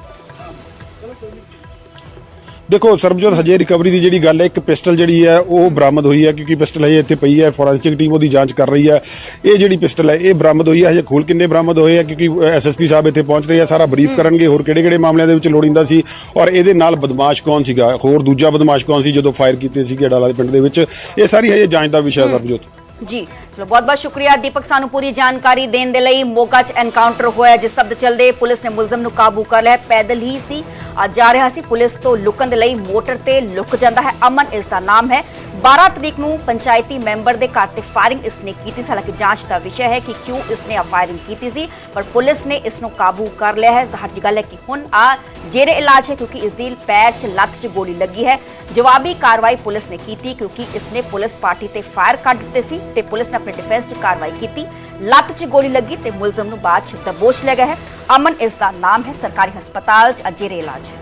ਦੇਖੋ ਸਰਬਜੋਤ ਹਜੇ ਰਿਕਵਰੀ ਦੀ ਜਿਹੜੀ ਗੱਲ ਹੈ ਇੱਕ ਪਿਸਟਲ ਜਿਹੜੀ ਹੈ ਉਹ ਬਰਾਮਦ ਹੋਈ ਹੈ ਕਿਉਂਕਿ ਪਿਸਟਲ ਹਜੇ ਇੱਥੇ ਪਈ ਹੈ ਫੋਰੈਂਸਿਕ ਟੀਮ ਉਹਦੀ ਜਾਂਚ ਕਰ ਰਹੀ ਹੈ। ਇਹ ਜਿਹੜੀ ਪਿਸਟਲ ਹੈ ਇਹ ਬਰਾਮਦ ਹੋਈ ਹੈ ਹਜੇ ਖੋਲ ਕਿੰਨੇ ਬਰਾਮਦ ਹੋਏ ਆ ਕਿਉਂਕਿ ਐਸਐਸਪੀ ਸਾਹਿਬ ਇੱਥੇ ਪਹੁੰਚ ਰਹੇ ਆ ਸਾਰਾ ਬਰੀਫ ਕਰਨਗੇ ਹੋਰ ਕਿਹੜੇ ਕਿਹੜੇ ਮਾਮਲਿਆਂ ਦੇ ਵਿੱਚ ਲੋੜਿੰਦਾ ਸੀ ਔਰ ਇਹਦੇ ਨਾਲ ਬਦਮਾਸ਼ ਕੌਣ ਸੀਗਾ? ਹੋਰ ਦੂਜਾ ਬਦਮਾਸ਼ ਕੌਣ ਸੀ ਜਦੋਂ ਫਾਇਰ ਕੀਤੇ ਸੀਗੇ ਡਾਲਾ ਦੇ ਪਿੰਡ ਦੇ ਵਿੱਚ? ਇਹ ਸਾਰੀ ਹਜੇ ਜਾਂਚ ਦਾ ਵਿਸ਼ਾ ਹੈ। ਸਰਬਜੋਤ। ਜੀ ਚਲੋ, ਬਹੁਤ ਬਹੁਤ ਸ਼ੁਕਰੀਆ ਦੀਪਕ ਸਾਨੂੰ ਪੂਰੀ ਜਾਣਕਾਰੀ ਦੇਣ ਦੇ ਲਈ। ਮੋਗਾ 'ਚ ਐਨਕਾਊਂਟਰ ਹੋਇਆ ਜਿਸ ਸਬਦ ਚੱਲਦੇ ਪੁਲਿਸ ਨੇ ਮੁਲਜ਼ਮ ਨੂੰ ਕਾਬੂ ਕਰ ਲਿਆ। ਪੈਦਲ ਹੀ ਸੀ ਆ ਜਾ ਰਿਹਾ ਸੀ ਪੁਲਿਸ ਤੋਂ ਲੁਕਣ ਦੇ ਲਈ। ਮੋਟਰ ਤੇ ਲੁਕ ਜਾਂਦਾ ਹੈ। ਅਮਨ ਇਸ ਦਾ ਨਾਮ ਹੈ। 12 ਤਰੀਕ ਨੂੰ ਪੰਚਾਇਤੀ ਮੈਂਬਰ ਦੇ ਘਰ ਤੇ ਫਾਇਰਿੰਗ ਇਸਨੇ ਕੀਤੀ ਸੀ। ਹਾਲਾਂਕਿ ਜਾਂਚ ਦਾ ਵਿਸ਼ਾ ਹੈ ਕਿ ਕਿਉਂ ਇਸਨੇ ਆ ਫਾਇਰਿੰਗ ਕੀਤੀ ਸੀ, ਪਰ ਪੁਲਿਸ ਨੇ ਇਸ ਨੂੰ ਕਾਬੂ ਕਰ ਲਿਆ ਹੈ। ਜ਼ਾਹਰ ਜੀ ਗੱਲ ਹੈ ਕਿ ਹੁਣ ਆ ਜੇਰੇ ਇਲਾਜ ਹੈ ਕਿਉਂਕਿ ਇਸ ਦੀ ਪੈਰ 'ਚ ਲੱਤ 'ਚ ਗੋਲੀ ਲੱਗੀ ਹੈ। ਜਵਾਬੀ ਕਾਰਵਾਈ ਪੁਲਿਸ ਨੇ ਕੀਤੀ ਕਿਉਂਕਿ ਇਸਨੇ ਪੁਲਿਸ ਪਾਰਟੀ ਤੇ ਫਾਇਰ ਕਰ ਦਿੱਤੇ ਸੀ ਤੇ ਪੁਲਿਸ ਨੇ ਆਪਣੇ ਡਿਫੈਂਸ 'ਚ ਕਾਰਵਾਈ ਕੀਤੀ। ਲੱਤ 'ਚ ਗੋਲੀ ਲੱਗੀ ਤੇ ਮੁਲਜ਼ਮ ਨੂੰ ਬਾਅਦ 'ਚ ਦਬੋਚ ਲਿਆ ਗਿਆ ਹੈ। ਅਮਨ ਇਸ ਦਾ ਨਾਮ ਹੈ। ਸਰਕਾਰੀ ਹਸਪਤਾਲ 'ਚ ਅਜੇਰੇ ਇਲਾਜ। ਹੈ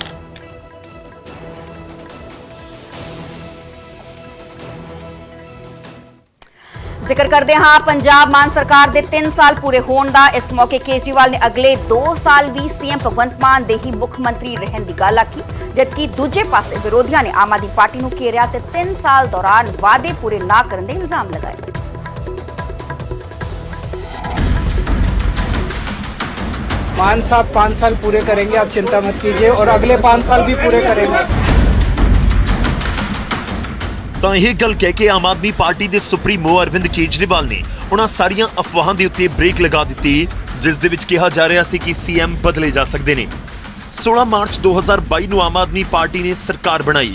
ਜ਼ਿਕਰ ਕਰਦੇ ਹਾਂ, ਪੰਜਾਬ ਮਾਨ ਸਰਕਾਰ ਦੇ 3 ਸਾਲ ਪੂਰੇ ਹੋਣ ਦਾ। ਇਸ ਮੌਕੇ ਕੇਜਰੀਵਾਲ ਨੇ ਅਗਲੇ 2 ਸਾਲ ਵੀ ਸੀਐਮ ਭਗਵੰਤ ਮਾਨ ਦੇ ਹੀ ਮੁੱਖ ਮੰਤਰੀ ਰਹਿਣ ਦੀ ਗੱਲ ਆਖੀ, ਜਦਕਿ ਦੂਜੇ ਪਾਸੇ ਵਿਰੋਧੀਆਂ ਨੇ ਆਮ ਆਦਮੀ ਪਾਰਟੀ ਨੂੰ ਘੇਰਿਆ ਤੇ 3 ਸਾਲ ਦੌਰਾਨ ਵਾਅਦੇ ਪੂਰੇ ਨਾ ਕਰਨ ਦੇ ਇਲਜ਼ਾਮ ਲਗਾਏ। मान साहब पाँच साल पूरे करेंगे आप चिंता मत कीजिए और अगले पाँच साल भी पूरे करेंगे ਤਾਂ ਇਹ ਗੱਲ ਕਹਿ ਕੇ ਆਮ ਆਦਮੀ ਪਾਰਟੀ ਦੇ ਸੁਪਰੀਮੋ ਅਰਵਿੰਦ ਕੇਜਰੀਵਾਲ ਨੇ ਉਹਨਾਂ ਸਾਰੀਆਂ ਅਫਵਾਹਾਂ ਦੇ ਉੱਤੇ ਬ੍ਰੇਕ ਲਗਾ ਦਿੱਤੀ ਜਿਸ ਦੇ ਵਿੱਚ ਕਿਹਾ ਜਾ ਰਿਹਾ ਸੀ ਕਿ ਸੀਐਮ ਬਦਲੇ ਜਾ ਸਕਦੇ ਨੇ 16 ਮਾਰਚ 2022 ਨੂੰ ਆਮ ਆਦਮੀ ਪਾਰਟੀ ਨੇ ਸਰਕਾਰ ਬਣਾਈ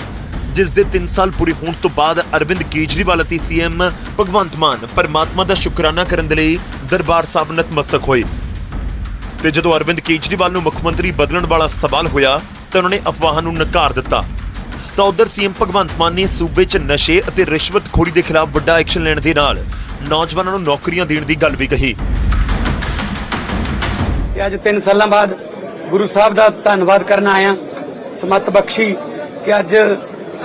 ਜਿਸ ਦੇ 3 ਸਾਲ ਪੂਰੇ ਹੋਣ ਤੋਂ ਬਾਅਦ ਅਰਵਿੰਦ ਕੇਜਰੀਵਾਲ ਅਤੇ ਸੀਐਮ ਭਗਵੰਤ ਮਾਨ ਪਰਮਾਤਮਾ ਦਾ ਸ਼ੁਕਰਾਨਾ ਕਰਨ ਦੇ ਲਈ ਦਰਬਾਰ ਸਾਹਿਬ ਨਤਮਸਤਕ ਹੋਏ ਤੇ ਜਦੋਂ ਅਰਵਿੰਦ ਕੇਜਰੀਵਾਲ ਨੂੰ ਮੁੱਖ ਮੰਤਰੀ ਬਦਲਣ ਵਾਲਾ ਸਵਾਲ ਹੋਇਆ ਤਾਂ ਉਹਨਾਂ ਨੇ ਅਫਵਾਹਾਂ ਨੂੰ ਨਕਾਰ ਦਿੱਤਾ। ਤਾਂ ਉਧਰ ਸੀਐਮ ਭਗਵੰਤ ਮਾਨ ਨੇ ਸੂਬੇ 'ਚ ਨਸ਼ੇ ਅਤੇ ਰਿਸ਼ਵਤਖੋਰੀ ਦੇ ਖਿਲਾਫ ਵੱਡਾ ਐਕਸ਼ਨ ਲੈਣ ਦੇ ਨਾਲ ਨੌਜਵਾਨਾਂ ਨੂੰ ਨੌਕਰੀਆਂ ਦੇਣ ਦੀ ਗੱਲ ਵੀ ਕਹੀ। ਕਿ ਅੱਜ 3 ਸਾਲਾਂ ਬਾਅਦ ਗੁਰੂ ਸਾਹਿਬ ਦਾ ਧੰਨਵਾਦ ਕਰਨ ਆਇਆ ਸਮਤ ਬਖਸ਼ੀ ਕਿ ਅੱਜ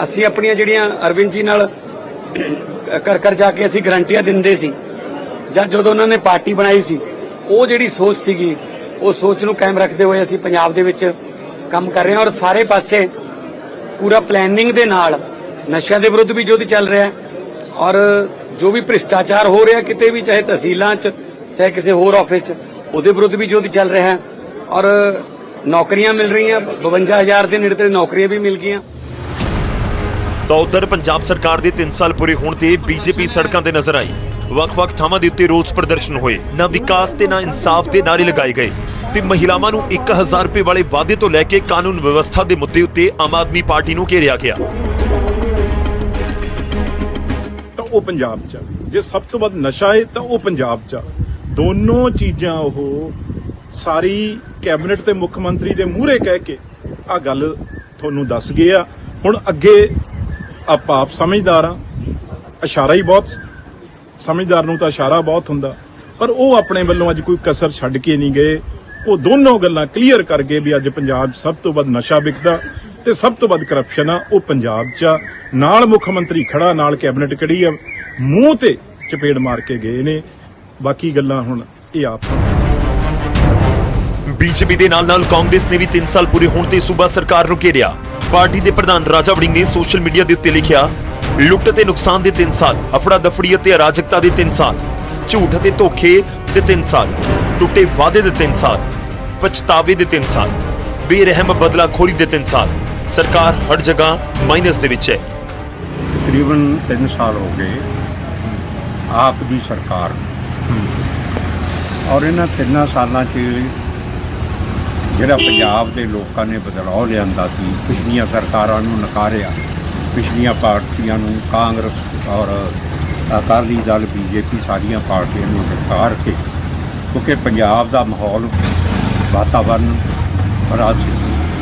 ਅਸੀਂ ਆਪਣੀਆਂ ਜਿਹੜੀਆਂ ਅਰਵਿੰਦ ਜੀ ਨਾਲ ਕਰ ਕਰ ਜਾ ਕੇ ਅਸੀਂ ਗਰੰਟੀਆਂ ਦਿੰਦੇ ਸੀ ਜਾਂ ਜਦੋਂ ਉਹਨਾਂ ਨੇ ਪਾਰਟੀ ਬਣਾਈ ਸੀ, ਉਹ ਜਿਹੜੀ ਸੋਚ ਸੀਗੀ ਉਹ ਸੋਚ ਨੂੰ ਕਾਇਮ ਰੱਖਦੇ ਹੋਏ ਅਸੀਂ ਪੰਜਾਬ ਦੇ ਵਿੱਚ ਕੰਮ ਕਰ ਰਹੇ ਹਾਂ ਔਰ ਸਾਰੇ ਪਾਸੇ ਪੂਰਾ ਪਲੈਨਿੰਗ ਦੇ ਨਾਲ ਨਸ਼ਿਆਂ ਦੇ ਵਿਰੁੱਧ ਵੀ ਜੋ ਚੱਲ ਰਿਹਾ ਹੈ ਔਰ ਜੋ ਵੀ ਭ੍ਰਿਸ਼ਟਾਚਾਰ ਹੋ ਰਿਹਾ ਕਿਤੇ ਵੀ, ਚਾਹੇ ਤਹਿਸੀਲਾਂ 'ਚ, ਚਾਹੇ ਕਿਸੇ ਹੋਰ ਆਫਿਸ 'ਚ, ਉਹਦੇ ਵਿਰੁੱਧ ਵੀ ਜੋ ਚੱਲ ਰਿਹਾ ਹੈ ਔਰ ਨੌਕਰੀਆਂ ਮਿਲ ਰਹੀਆਂ 52000 ਦੇ ਨੇੜੇ ਤੇ ਨੌਕਰੀਆਂ ਵੀ ਮਿਲ ਗਈਆਂ। ਤਾਂ ਉਧਰ ਪੰਜਾਬ ਸਰਕਾਰ ਦੀ 3 ਸਾਲ ਪੂਰੀ ਹੋਣ ਤੇ ਬੀਜੇਪੀ ਸੜਕਾਂ ਤੇ ਨਜ਼ਰ ਆਈ। ਵੱਖ-ਵੱਖ ਥਾਵਾਂ ਦੇ ਉੱਤੇ ਰੋਸ ਪ੍ਰਦਰਸ਼ਨ ਹੋਏ। ਨਾ ਵਿਕਾਸ ਤੇ ਨਾ ਇਨਸਾਫ ਦੇ ਨਾਰੇ ਲਗਾਏ ਗਏ। ਤੇ ਮਹਿਲਾਵਾਂ ਨੂੰ 1000 ਰੁਪਏ ਵਾਲੇ ਵਾਅਦੇ ਤੋਂ ਲੈ ਕੇ ਕਾਨੂੰਨ ਵਿਵਸਥਾ ਦੇ ਮੁੱਦੇ ਉੱਤੇ ਆਮ ਆਦਮੀ ਪਾਰਟੀ ਨੂੰ ਘੇਰਿਆ ਗਿਆ। ਤਾਂ ਉਹ ਪੰਜਾਬ 'ਚ ਆ। ਜੇ ਸਭ ਤੋਂ ਵੱਧ ਨਸ਼ਾ ਹੈ, ਤਾਂ ਉਹ ਪੰਜਾਬ 'ਚ ਆ। ਦੋਨੋਂ ਚੀਜ਼ਾਂ ਉਹ ਸਾਰੀ ਕੈਬਨਿਟ ਤੇ ਮੁੱਖ ਮੰਤਰੀ ਦੇ ਮੂਹਰੇ ਕਹਿ ਕੇ ਆ ਗੱਲ ਤੁਹਾਨੂੰ ਦੱਸ ਗਏ ਆ। ਹੁਣ ਅੱਗੇ ਆਪਾਂ ਆਪ ਸਮਝਦਾਰ ਆ। ਇਸ਼ਾਰਾ ਹੀ ਬਹੁਤ ਸਮਝਦਾਰ ਨੂੰ ਤਾਂ ਇਸ਼ਾਰਾ ਬਹੁਤ ਹੁੰਦਾ। ਪਰ ਉਹ ਆਪਣੇ ਵੱਲੋਂ ਅੱਜ ਕੋਈ ਕਸਰ ਛੱਡ ਕੇ ਨਹੀਂ ਗਏ। ਉਹ ਦੋਨੋਂ ਗੱਲਾਂ ਕਲੀਅਰ ਕਰ ਗਏ ਵੀ ਅੱਜ ਪੰਜਾਬ ਸਭ ਤੋਂ ਵੱਧ ਨਸ਼ਾ ਵਿਕਦਾ ਤੇ ਸਭ ਤੋਂ ਵੱਧ ਕਰਪਸ਼ਨ ਆ, ਉਹ ਪੰਜਾਬ 'ਚ ਨਾਲ ਮੁੱਖ ਮੰਤਰੀ ਖੜਾ, ਨਾਲ ਕੈਬਨਿਟ ਖੜੀ ਆ, ਮੂੰਹ ਤੇ ਚਪੇੜ ਮਾਰ ਕੇ ਗਏ ਨੇ। ਬਾਕੀ ਗੱਲਾਂ ਹੁਣ ਇਹ ਆਪ ਬੀਜੇਪੀ ਦੇ ਨਾਲ-ਨਾਲ ਕਾਂਗਰਸ ਨੇ ਵੀ 3 ਸਾਲ ਪੂਰੇ ਹੋਣ ਤੇ ਸੂਬਾ ਸਰਕਾਰ ਨੂੰ ਘੇਰਿਆ। ਪਾਰਟੀ ਦੇ ਪ੍ਰਧਾਨ ਰਾਜਾ ਵੜਿੰਗ ਨੇ ਸੋਸ਼ਲ ਮੀਡੀਆ ਦੇ ਉੱਤੇ ਲਿਖਿਆ ਲੁੱਟ ਤੇ ਨੁਕਸਾਨ ਦੇ 3 ਸਾਲ ਅਫੜਾ ਦਫੜੀ ਅਤੇ ਅਰਾਜਕਤਾ ਦੇ 3 ਸਾਲ, ਝੂਠ ਅਤੇ ਧੋਖੇ ਦੇ 3 ਸਾਲ ਟੁੱਟੇ ਵਾਅਦੇ ਦੇ 3 ਸਾਲ, ਪਛਤਾਵੇ ਦੇ 3 ਸਾਲ, ਬੇਰਹਿਮ ਬਦਲਾਖੋਰੀ ਦੇ 3 ਸਾਲ, ਸਰਕਾਰ ਹਰ ਜਗ੍ਹਾ ਮਾਈਨਸ ਦੇ ਵਿੱਚ ਹੈ। ਤਕਰੀਬਨ 3 ਸਾਲ ਹੋ ਗਏ ਆਪ ਦੀ ਸਰਕਾਰ ਔਰ ਇਹਨਾਂ ਤਿੰਨਾਂ ਸਾਲਾਂ 'ਚ ਜਿਹੜਾ ਪੰਜਾਬ ਦੇ ਲੋਕਾਂ ਨੇ ਬਦਲਾਅ ਲਿਆਂਦਾ ਸੀ, ਪਿਛਲੀਆਂ ਸਰਕਾਰਾਂ ਨੂੰ ਨਕਾਰਿਆ ਪਿਛਲੀਆਂ ਪਾਰਟੀਆਂ ਨੂੰ ਕਾਂਗਰਸ ਔਰ ਅਕਾਲੀ ਦਲ, ਬੀਜੇਪੀ ਸਾਰੀਆਂ ਪਾਰਟੀਆਂ ਨੂੰ ਨਕਾਰ ਕੇ, ਕਿਉਂਕਿ ਪੰਜਾਬ ਦਾ ਮਾਹੌਲ, ਵਾਤਾਵਰਨ ਬੜਾ ਸੀ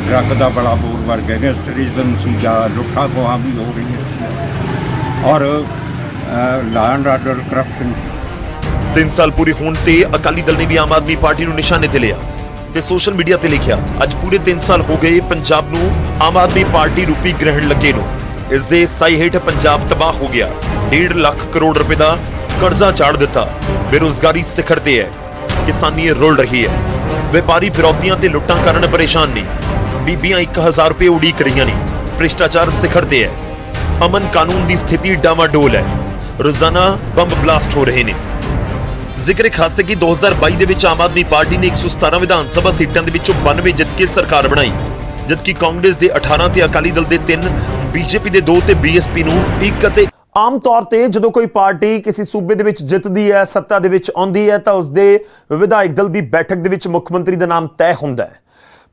ਡਰੱਗ ਦਾ ਬੜਾ ਬੋਰ ਵਰ ਗੈਂਗਸਟਰਿਜ਼ਮ ਸੀਗਾ ਲੁੱਟਾਂ ਖੋਹਾਂ ਵੀ ਹੋ ਰਹੀਆਂ ਸੀ। ਔਰ ਲਾਅ ਆਰਡਰ ਕਰਪਸ਼ਨ 3 ਸਾਲ ਪੂਰੇ ਹੋਣ ਤੇ ਅਕਾਲੀ ਦਲ ਨੇ ਵੀ ਆਮ ਆਦਮੀ ਪਾਰਟੀ ਨੂੰ ਨਿਸ਼ਾਨੇ ਤੇ ਲਿਆ ਤੇ ਸੋਸ਼ਲ ਮੀਡੀਆ ਤੇ ਲਿਖਿਆ, ਅੱਜ ਪੂਰੇ 3 ਸਾਲ ਹੋ ਗਏ ਪੰਜਾਬ ਨੂੰ ਆਮ ਆਦਮੀ ਪਾਰਟੀ ਰੂਪੀ ਗ੍ਰਹਿਣ ਲੱਗੇ ਨੂੰ। ਇਸ ਦੇ ਸਾਈ ਹੇਠ ਪੰਜਾਬ ਤਬਾਹ ਹੋ ਗਿਆ। 1.5 ਲੱਖ ਕਰੋੜ ਰੁਪਏ ਦਾ ਕਰਜ਼ਾ ਚਾੜ ਦਿੱਤਾ। ਬੇਰੋਜ਼ਗਾਰੀ ਸਿਖਰ ਤੇ ਹੈ। ਕਿਸਾਨੀ ਰੁਲ ਰਹੀ ਹੈ। ਵਪਾਰੀ ਫਿਰੌਤੀਆਂ ਤੇ ਲੁੱਟਾਂ ਕਾਰਨ ਪਰੇਸ਼ਾਨ ਨੇ। ਬੀਬੀਆਂ 1000 ਰੁਪਏ ਉਡੀਕ ਰਹੀਆਂ ਨੇ। ਭ੍ਰਿਸ਼ਟਾਚਾਰ ਸਿਖਰ ਤੇ ਹੈ। ਅਮਨ ਕਾਨੂੰਨ ਦੀ ਸਥਿਤੀ ਡਾਮਾਡੋਲ ਹੈ। ਰੋਜ਼ਾਨਾ ਬੰਬ ਬਲਾਸਟ ਹੋ ਰਹੇ ਨੇ। ਜ਼ਿਕਰ ਖਾਸ ਹੈ ਕਿ 2022 ਦੇ ਵਿੱਚ ਆਮ ਆਦਮੀ ਪਾਰਟੀ ਨੇ 117 ਵਿਧਾਨ ਸਭਾ ਸੀਟਾਂ ਦੇ ਵਿੱਚੋਂ 92 ਜਿੱਤ ਕੇ ਸਰਕਾਰ ਬਣਾਈ। ਜਦਕਿ ਕਾਂਗਰਸ ਦੇ 18 ਤੇ ਅਕਾਲੀ ਦਲ ਦੇ 3 ਬੀਜੇਪੀ ਦੇ 2 ਤੇ ਬੀਐਸਪੀ ਨੂੰ 1 ਅਤੇ ਆਮ ਤੌਰ ਤੇ ਜਦੋਂ ਕੋਈ ਪਾਰਟੀ ਕਿਸੇ ਸੂਬੇ ਦੇ ਵਿੱਚ ਜਿੱਤਦੀ ਹੈ, ਸੱਤਾ ਦੇ ਵਿੱਚ ਆਉਂਦੀ ਹੈ, ਤਾਂ ਉਸ ਦੇ ਵਿਧਾਇਕ ਦਲ ਦੀ ਬੈਠਕ ਦੇ ਵਿੱਚ ਮੁੱਖ ਮੰਤਰੀ ਦਾ ਨਾਮ ਤੈਅ ਹੁੰਦਾ ਹੈ।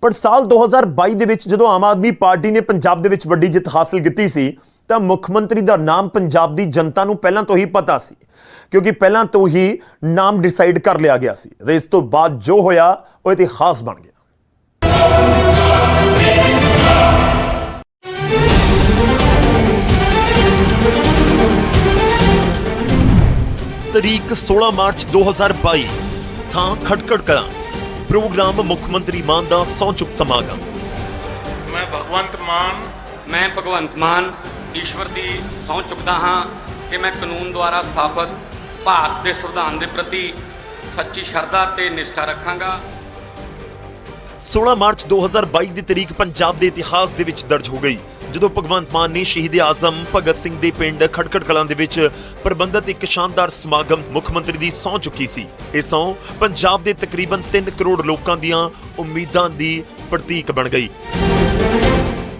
ਪਰ ਸਾਲ 2022 ਦੇ ਵਿੱਚ ਜਦੋਂ ਆਮ ਆਦਮੀ ਪਾਰਟੀ ਨੇ ਪੰਜਾਬ ਦੇ ਵਿੱਚ ਵੱਡੀ ਜਿੱਤ ਹਾਸਲ ਕੀਤੀ ਸੀ, ਤਾਂ ਮੁੱਖ ਮੰਤਰੀ ਦਾ ਨਾਮ ਪੰਜਾਬ ਦੀ ਜਨਤਾ ਨੂੰ ਪਹਿਲਾਂ ਤੋਂ ਹੀ ਪਤਾ ਸੀ, ਕਿਉਂਕਿ ਪਹਿਲਾਂ ਤੋਂ ਹੀ ਨਾਮ ਡਿਸਾਈਡ ਕਰ ਲਿਆ ਗਿਆ ਸੀ। ਤੇ ਇਸ ਤੋਂ ਬਾਅਦ ਜੋ ਹੋਇਆ, ਉਹ ਇਤਿਹਾਸ ਬਣ ਗਿਆ। ਤਰੀਕ 16 ਮਾਰਚ 2022 ਥਾਂ ਖਟਕੜ ਕਲਾਂ ਪ੍ਰੋਗਰਾਮ ਮੁੱਖ ਮੰਤਰੀ ਮਾਨ ਦਾ ਸਹੁੰ ਚੁੱਕ ਸਮਾਗਮ। ਮੈਂ ਭਗਵੰਤ ਮਾਨ ਮੈਂ ਭਗਵੰਤ ਮਾਨ ਈਸ਼ਵਰ ਦੀ ਸਹੁੰ ਚੁੱਕਦਾ ਹਾਂ ਕਿ ਮੈਂ ਕਾਨੂੰਨ ਦੁਆਰਾ ਸਥਾਪਿਤ ਭਾਰਤ ਦੇ ਸੰਵਿਧਾਨ ਦੇ ਪ੍ਰਤੀ ਸੱਚੀ ਸ਼ਰਧਾ ਤੇ ਨਿਸ਼ਠਾ ਰੱਖਾਂਗਾ। 16 ਮਾਰਚ 2022 ਦੀ ਤਰੀਕ ਪੰਜਾਬ ਦੇ ਇਤਿਹਾਸ ਦੇ ਵਿੱਚ ਦਰਜ ਹੋ ਗਈ। ਜਦੋਂ ਭਗਵੰਤ ਮਾਨ ਨੇ ਸ਼ਹੀਦ ਆਜ਼ਮ ਭਗਤ ਸਿੰਘ ਦੇ ਪਿੰਡ ਖਟਕੜ ਕਲਾਂ ਦੇ ਵਿੱਚ ਪ੍ਰਬੰਧਿਤ ਇੱਕ ਸ਼ਾਨਦਾਰ ਸਮਾਗਮ ਮੁੱਖ ਮੰਤਰੀ ਦੀ ਸਹੁੰ ਚੁੱਕੀ ਸੀ। ਇਹ ਸਹੁੰ ਪੰਜਾਬ ਦੇ ਤਕਰੀਬਨ 3 ਕਰੋੜ ਲੋਕਾਂ ਦੀਆਂ ਉਮੀਦਾਂ ਦੀ ਪ੍ਰਤੀਕ ਬਣ ਗਈ।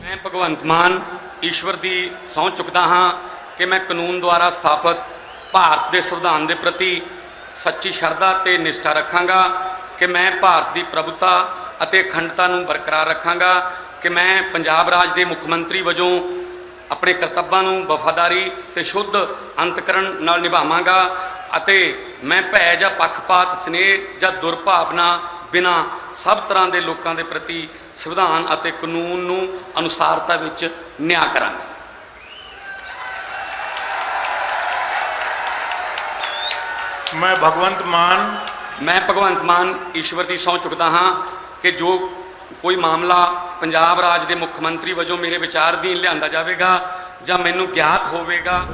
ਮੈਂ ਭਗਵੰਤ ਮਾਨ ਈਸ਼ਵਰ ਦੀ ਸਹੁੰ ਚੁੱਕਦਾ ਹਾਂ ਕਿ ਮੈਂ ਕਾਨੂੰਨ ਦੁਆਰਾ ਸਥਾਪਿਤ ਭਾਰਤ ਦੇ ਸੰਵਿਧਾਨ ਦੇ ਪ੍ਰਤੀ ਸੱਚੀ ਸ਼ਰਧਾ ਤੇ ਨਿਸ਼ਠਾ ਰੱਖਾਂਗਾ, ਕਿ ਮੈਂ ਭਾਰਤ ਦੀ ਪ੍ਰਭੁਤਾ ਅਤੇ ਅਖੰਡਤਾ ਨੂੰ ਬਰਕਰਾਰ ਰੱਖਾਂਗਾ ਕਿ ਮੈਂ ਪੰਜਾਬ ਰਾਜ ਦੇ ਮੁੱਖ ਮੰਤਰੀ ਵਜੋਂ ਆਪਣੇ ਕਰਤੱਵਾਂ ਨੂੰ ਵਫਾਦਾਰੀ ਤੇ ਸ਼ੁੱਧ ਅੰਤਕਰਨ ਨਾਲ ਨਿਭਾਵਾਂਗਾ ਅਤੇ ਮੈਂ ਭੈ ਜਾਂ ਪੱਖਪਾਤ ਸਨੇਹ ਜਾਂ ਦੁਰਭਾਵਨਾ ਬਿਨਾ ਸਭ ਤਰ੍ਹਾਂ ਦੇ ਲੋਕਾਂ ਦੇ ਪ੍ਰਤੀ ਸੰਵਿਧਾਨ ਅਤੇ ਕਾਨੂੰਨ ਨੂੰ ਅਨੁਸਾਰਤਾ ਵਿੱਚ ਨਿਆਂ ਕਰਾਂਗਾ। ਮੈਂ ਭਗਵੰਤ ਮਾਨ ਮੈਂ ਭਗਵੰਤ ਮਾਨ ਈਸ਼ਵਰ ਦੀ ਸਹੁੰ ਚੁੱਕਦਾ ਹਾਂ ਕਿ ਜੋ ਕੋਈ ਮਾਮਲਾ ਪੰਜਾਬ ਰਾਜ ਦੇ ਮੁੱਖ ਮੰਤਰੀ ਵਜੋਂ ਮੇਰੇ ਵਿਚਾਰ ਅਧੀਨ ਲਿਆਂਦਾ ਜਾਵੇਗਾ ਜਾਂ ਮੈਨੂੰ ਗਿਆਤ ਹੋਵੇਗਾ?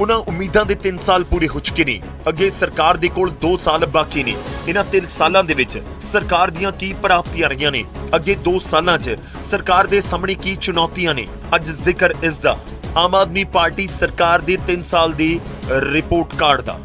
ਉਹਨਾਂ ਉਮੀਦਾਂ ਦੇ 3 ਸਾਲ ਪੂਰੇ ਹੋ ਚੁੱਕੇ ਨੇ। ਅੱਗੇ ਸਰਕਾਰ ਦੇ ਕੋਲ 2 ਸਾਲ ਬਾਕੀ ਨੇ। ਇਹਨਾਂ 3 ਸਾਲਾਂ ਦੇ ਵਿੱਚ ਸਰਕਾਰ ਦੀਆਂ ਕੀ ਪ੍ਰਾਪਤੀਆਂ ਰਹੀਆਂ ਨੇ? ਅੱਗੇ 2 ਸਾਲਾਂ 'ਚ ਸਰਕਾਰ ਦੇ ਸਾਹਮਣੇ ਕੀ ਚੁਣੌਤੀਆਂ ਨੇ? ਅੱਜ ਜ਼ਿਕਰ ਇਸ ਦਾ। ਆਮ ਆਦਮੀ ਪਾਰਟੀ ਸਰਕਾਰ ਦੇ 3 ਸਾਲ ਦੀ ਰਿਪੋਰਟ ਕਾਰਡ ਦਾ।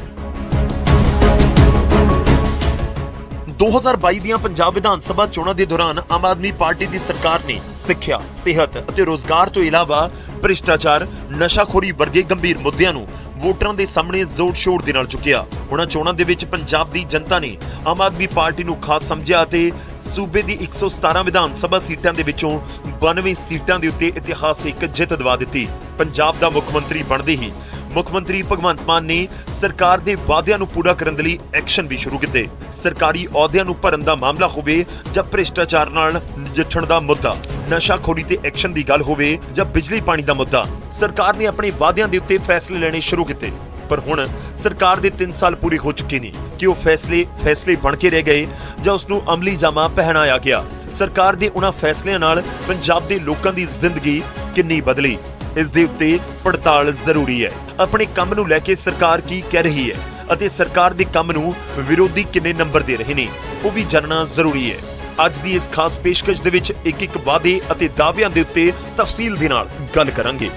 2022 ਦੀਆਂ ਪੰਜਾਬ ਵਿਧਾਨ ਸਭਾ ਚੋਣਾਂ ਦੇ ਦੌਰਾਨ ਆਮ ਆਦਮੀ ਪਾਰਟੀ ਦੀ ਸਰਕਾਰ ਨੇ ਸਿੱਖਿਆ, ਸਿਹਤ ਅਤੇ ਰੋਜ਼ਗਾਰ ਤੋਂ ਇਲਾਵਾ ਭ੍ਰਿਸ਼ਟਾਚਾਰ, ਨਸ਼ਾਖੋਰੀ ਵਰਗੇ ਗੰਭੀਰ ਮੁੱਦਿਆਂ ਨੂੰ ਵੋਟਰਾਂ ਦੇ ਸਾਹਮਣੇ ਜ਼ੋਰ ਸ਼ੋਰ ਦੇ ਨਾਲ ਚੁੱਕਿਆ। ਉਹਨਾਂ ਚੋਣਾਂ ਦੇ ਵਿੱਚ ਪੰਜਾਬ ਦੀ ਜਨਤਾ ਨੇ ਆਮ ਆਦਮੀ ਪਾਰਟੀ ਨੂੰ ਖਾਸ ਸਮਝਿਆ ਅਤੇ ਸੂਬੇ ਦੀ 117 ਵਿਧਾਨ ਸਭਾ ਸੀਟਾਂ ਦੇ ਵਿੱਚੋਂ 92 ਸੀਟਾਂ ਦੇ ਉੱਤੇ ਇਤਿਹਾਸਿਕ ਜਿੱਤ ਦਿਵਾ ਦਿੱਤੀ। ਪੰਜਾਬ ਦਾ ਮੁੱਖ ਮੰਤਰੀ ਬਣਦੇ ਹੀ ਮੁੱਖ ਮੰਤਰੀ ਭਗਵੰਤ ਮਾਨ ਨੇ ਸਰਕਾਰ ਦੇ ਵਾਅਦਿਆਂ ਨੂੰ ਪੂਰਾ ਕਰਨ ਦੇ ਲਈ ਐਕਸ਼ਨ ਵੀ ਸ਼ੁਰੂ ਕੀਤੇ। ਸਰਕਾਰੀ ਅਹੁਦਿਆਂ ਨੂੰ ਭਰਨ ਦਾ ਮਾਮਲਾ ਹੋਵੇ ਜਾਂ ਭ੍ਰਿਸ਼ਟਾਚਾਰ ਨਾਲ ਨਜਿੱਠਣ ਦਾ ਮੁੱਦਾ, ਨਸ਼ਾਖੋਰੀ ਤੇ ਐਕਸ਼ਨ ਦੀ ਗੱਲ ਹੋਵੇ ਜਾਂ ਬਿਜਲੀ ਪਾਣੀ ਦਾ ਮੁੱਦਾ, ਸਰਕਾਰ ਨੇ ਆਪਣੇ ਵਾਅਦਿਆਂ ਦੇ ਉੱਤੇ ਫੈਸਲੇ ਲੈਣੇ ਸ਼ੁਰੂ ਕੀਤੇ। ਪਰ ਹੁਣ ਸਰਕਾਰ ਦੇ 3 ਸਾਲ ਪੂਰੇ ਹੋ ਚੁੱਕੇ ਨੇ ਕਿ ਉਹ ਫੈਸਲੇ ਫੈਸਲੇ ਬਣ ਕੇ ਰਹਿ ਗਏ ਜਾਂ ਉਸ ਨੂੰ ਅਮਲੀ ਜਾਮਾ ਪਹਿਨਾਇਆ ਗਿਆ। ਸਰਕਾਰ ਦੇ ਉਹਨਾਂ ਫੈਸਲਿਆਂ ਨਾਲ ਪੰਜਾਬ ਦੇ ਲੋਕਾਂ ਦੀ ਜ਼ਿੰਦਗੀ ਕਿੰਨੀ ਬਦਲੀ। ਇਸ ਦੇ ਉੱਤੇ ਪੜਤਾਲ ਜ਼ਰੂਰੀ ਹੈ। ਆਪਣੇ ਕੰਮ ਨੂੰ ਲੈ ਕੇ ਸਰਕਾਰ ਕੀ ਕਹਿ ਰਹੀ ਹੈ ਅਤੇ ਸਰਕਾਰ ਦੇ ਕੰਮ ਨੂੰ ਵਿਰੋਧੀ ਕਿੰਨੇ ਨੰਬਰ ਦੇ ਰਹੇ ਨੇ, ਉਹ ਵੀ ਜਾਣਨਾ ਜ਼ਰੂਰੀ ਹੈ। ਅੱਜ ਦੀ ਇਸ ਖਾਸ ਪੇਸ਼ਕਸ਼ ਦੇ ਵਿੱਚ ਇੱਕ ਇੱਕ ਵਾਅਦੇ ਅਤੇ ਦਾਅਵਿਆਂ ਦੇ ਉੱਤੇ ਤਫਸੀਲ ਦੇ ਨਾਲ ਗੱਲ ਕਰਾਂਗੇ।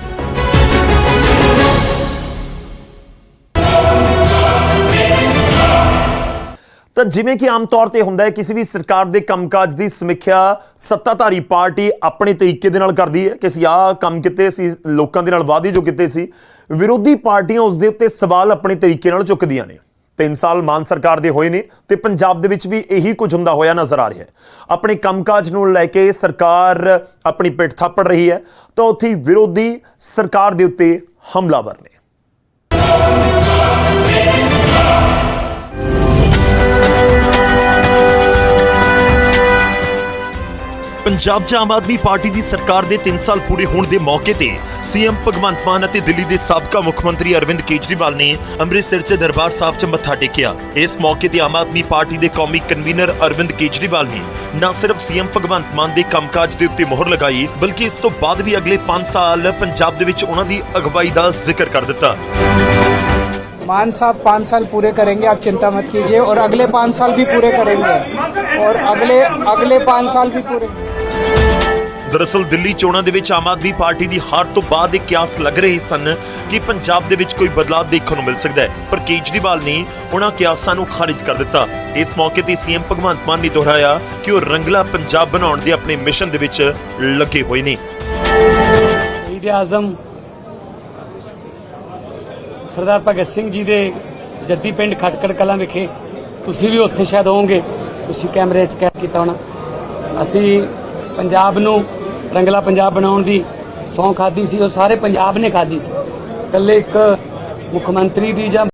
ਤਾਂ ਜਿਵੇਂ ਕਿ ਆਮ ਤੌਰ ਤੇ ਹੁੰਦਾ ਹੈ, ਕਿਸੇ ਵੀ ਸਰਕਾਰ ਦੇ ਕੰਮਕਾਜ ਦੀ ਸਮੀਖਿਆ ਸੱਤਾਧਾਰੀ ਪਾਰਟੀ ਆਪਣੇ ਤਰੀਕੇ ਦੇ ਨਾਲ ਕਰਦੀ ਹੈ ਕਿ ਅਸੀਂ ਆਹ ਕੰਮ ਕੀਤੇ ਸੀ ਲੋਕਾਂ ਦੇ ਨਾਲ ਵਾਅਦੇ ਜੋ ਕੀਤੇ ਸੀ, ਵਿਰੋਧੀ ਪਾਰਟੀਆਂ ਉਸ ਦੇ ਉੱਤੇ ਸਵਾਲ ਆਪਣੇ ਤਰੀਕੇ ਨਾਲ ਚੁੱਕਦੀਆਂ ਨੇ। 3 ਸਾਲ ਮਾਨ ਸਰਕਾਰ ਦੇ ਹੋਏ ਨੇ ਤੇ ਪੰਜਾਬ ਦੇ ਵਿੱਚ ਵੀ ਇਹੀ ਕੁਝ ਹੁੰਦਾ ਹੋਇਆ ਨਜ਼ਰ ਆ ਰਿਹਾ ਹੈ। ਆਪਣੇ ਕੰਮਕਾਜ ਨੂੰ ਲੈ ਕੇ ਸਰਕਾਰ ਆਪਣੀ ਪਿੱਠ ਥਾਪੜ ਰਹੀ ਹੈ, ਤਾਂ ਉੱਥੇ ਵਿਰੋਧੀ ਸਰਕਾਰ ਦੇ ਉੱਤੇ ਹਮਲਾਵਰ ਨੇ। ਪੰਜਾਬ 'ਚ ਆਮ ਆਦਮੀ ਪਾਰਟੀ ਦੀ ਸਰਕਾਰ ਦੇ 3 ਸਾਲ ਪੂਰੇ ਹੋਣ ਦੇ ਮੌਕੇ ਤੇ ਸੀਐਮ ਭਗਵੰਤ ਮਾਨ ਅਤੇ ਦਿੱਲੀ ਦੇ ਸਾਬਕਾ ਮੁੱਖ ਮੰਤਰੀ ਅਰਵਿੰਦ ਕੇਜਰੀਵਾਲ ਨੇ ਅੰਮ੍ਰਿਤਸਰ 'ਚ ਦਰਬਾਰ ਸਾਹਿਬ 'ਚ ਮੱਥਾ ਟੇਕਿਆ ਇਸ ਮੌਕੇ ਤੇ ਆਮ ਆਦਮੀ ਪਾਰਟੀ ਦੇ ਕੌਮੀ ਕਨਵੀਨਰ ਅਰਵਿੰਦ ਕੇਜਰੀਵਾਲ ਨੇ ਨਾ ਸਿਰਫ ਸੀਐਮ ਭਗਵੰਤ ਮਾਨ ਦੇ ਕੰਮਕਾਜ ਦੇ ਉੱਤੇ ਮੋਹਰ ਲਗਾਈ ਬਲਕਿ ਇਸ ਤੋਂ ਬਾਅਦ ਵੀ ਅਗਲੇ 5 ਸਾਲ ਪੰਜਾਬ ਦੇ ਵਿੱਚ ਉਹਨਾਂ ਦੀ ਅਗਵਾਈ ਦਾ ਜ਼ਿਕਰ ਕਰ ਦਿੱਤਾ मान साहब पाँच साल पूरे करेंगे आप चिंता मत कीजिए और अगले पाँच साल भी पूरे करेंगे और अगले अगले पाँच साल भी पूरे ਦਰਅਸਲ ਦਿੱਲੀ ਚੋਣਾਂ ਦੇ ਵਿੱਚ ਆਮ ਆਦਮੀ ਪਾਰਟੀ ਦੀ ਹਾਰ ਤੋਂ ਬਾਅਦ ਇਹ ਕਿਆਸ ਲੱਗ ਰਹੇ ਸਨ ਕਿ ਪੰਜਾਬ ਦੇ ਵਿੱਚ ਕੋਈ ਬਦਲਾਅ ਦੇਖਣ ਨੂੰ ਮਿਲ ਸਕਦਾ ਹੈ। ਪਰ ਕੇਜਰੀਵਾਲ ਨੇ ਉਹਨਾਂ ਕਿਆਸਾਂ ਨੂੰ ਖਾਰਜ ਕਰ ਦਿੱਤਾ। ਇਸ ਮੌਕੇ ਤੇ ਸੀਐਮ ਭਗਵੰਤ ਮਾਨ ਨੇ ਦੁਹਰਾਇਆ ਕਿ ਉਹ ਰੰਗਲਾ ਪੰਜਾਬ ਬਣਾਉਣ ਦੇ ਆਪਣੇ ਮਿਸ਼ਨ ਦੇ ਵਿੱਚ ਲੱਗੇ ਹੋਏ ਨੇ। ਸ਼ਹੀਦ ਆਜ਼ਮ ਸਰਦਾਰ ਭਗਤ ਸਿੰਘ ਜੀ ਦੇ ਜੱਦੀ ਪਿੰਡ ਖਟਕੜ ਕਲਾਂ ਵਿਖੇ। ਤੁਸੀਂ ਵੀ ਉੱਥੇ ਸ਼ਾਇਦ ਹੋਵੋਗੇ। ਤੁਸੀਂ ਕੈਮਰੇ 'ਚ ਕੈਦ ਕੀਤਾ ਹੋਣਾ। ਅਸੀਂ ਪੰਜਾਬ ਨੂੰ ਰੰਗਲਾ ਪੰਜਾਬ ਬਣਾਉਣ ਦੀ ਸਹੁੰ ਖਾਦੀ ਸੀ, ਉਹ ਸਾਰੇ ਪੰਜਾਬ ਨੇ ਖਾਦੀ ਸੀ। ਇਕੱਲੇ ਇੱਕ ਮੁੱਖ ਮੰਤਰੀ ਦੀ ਜਾਂ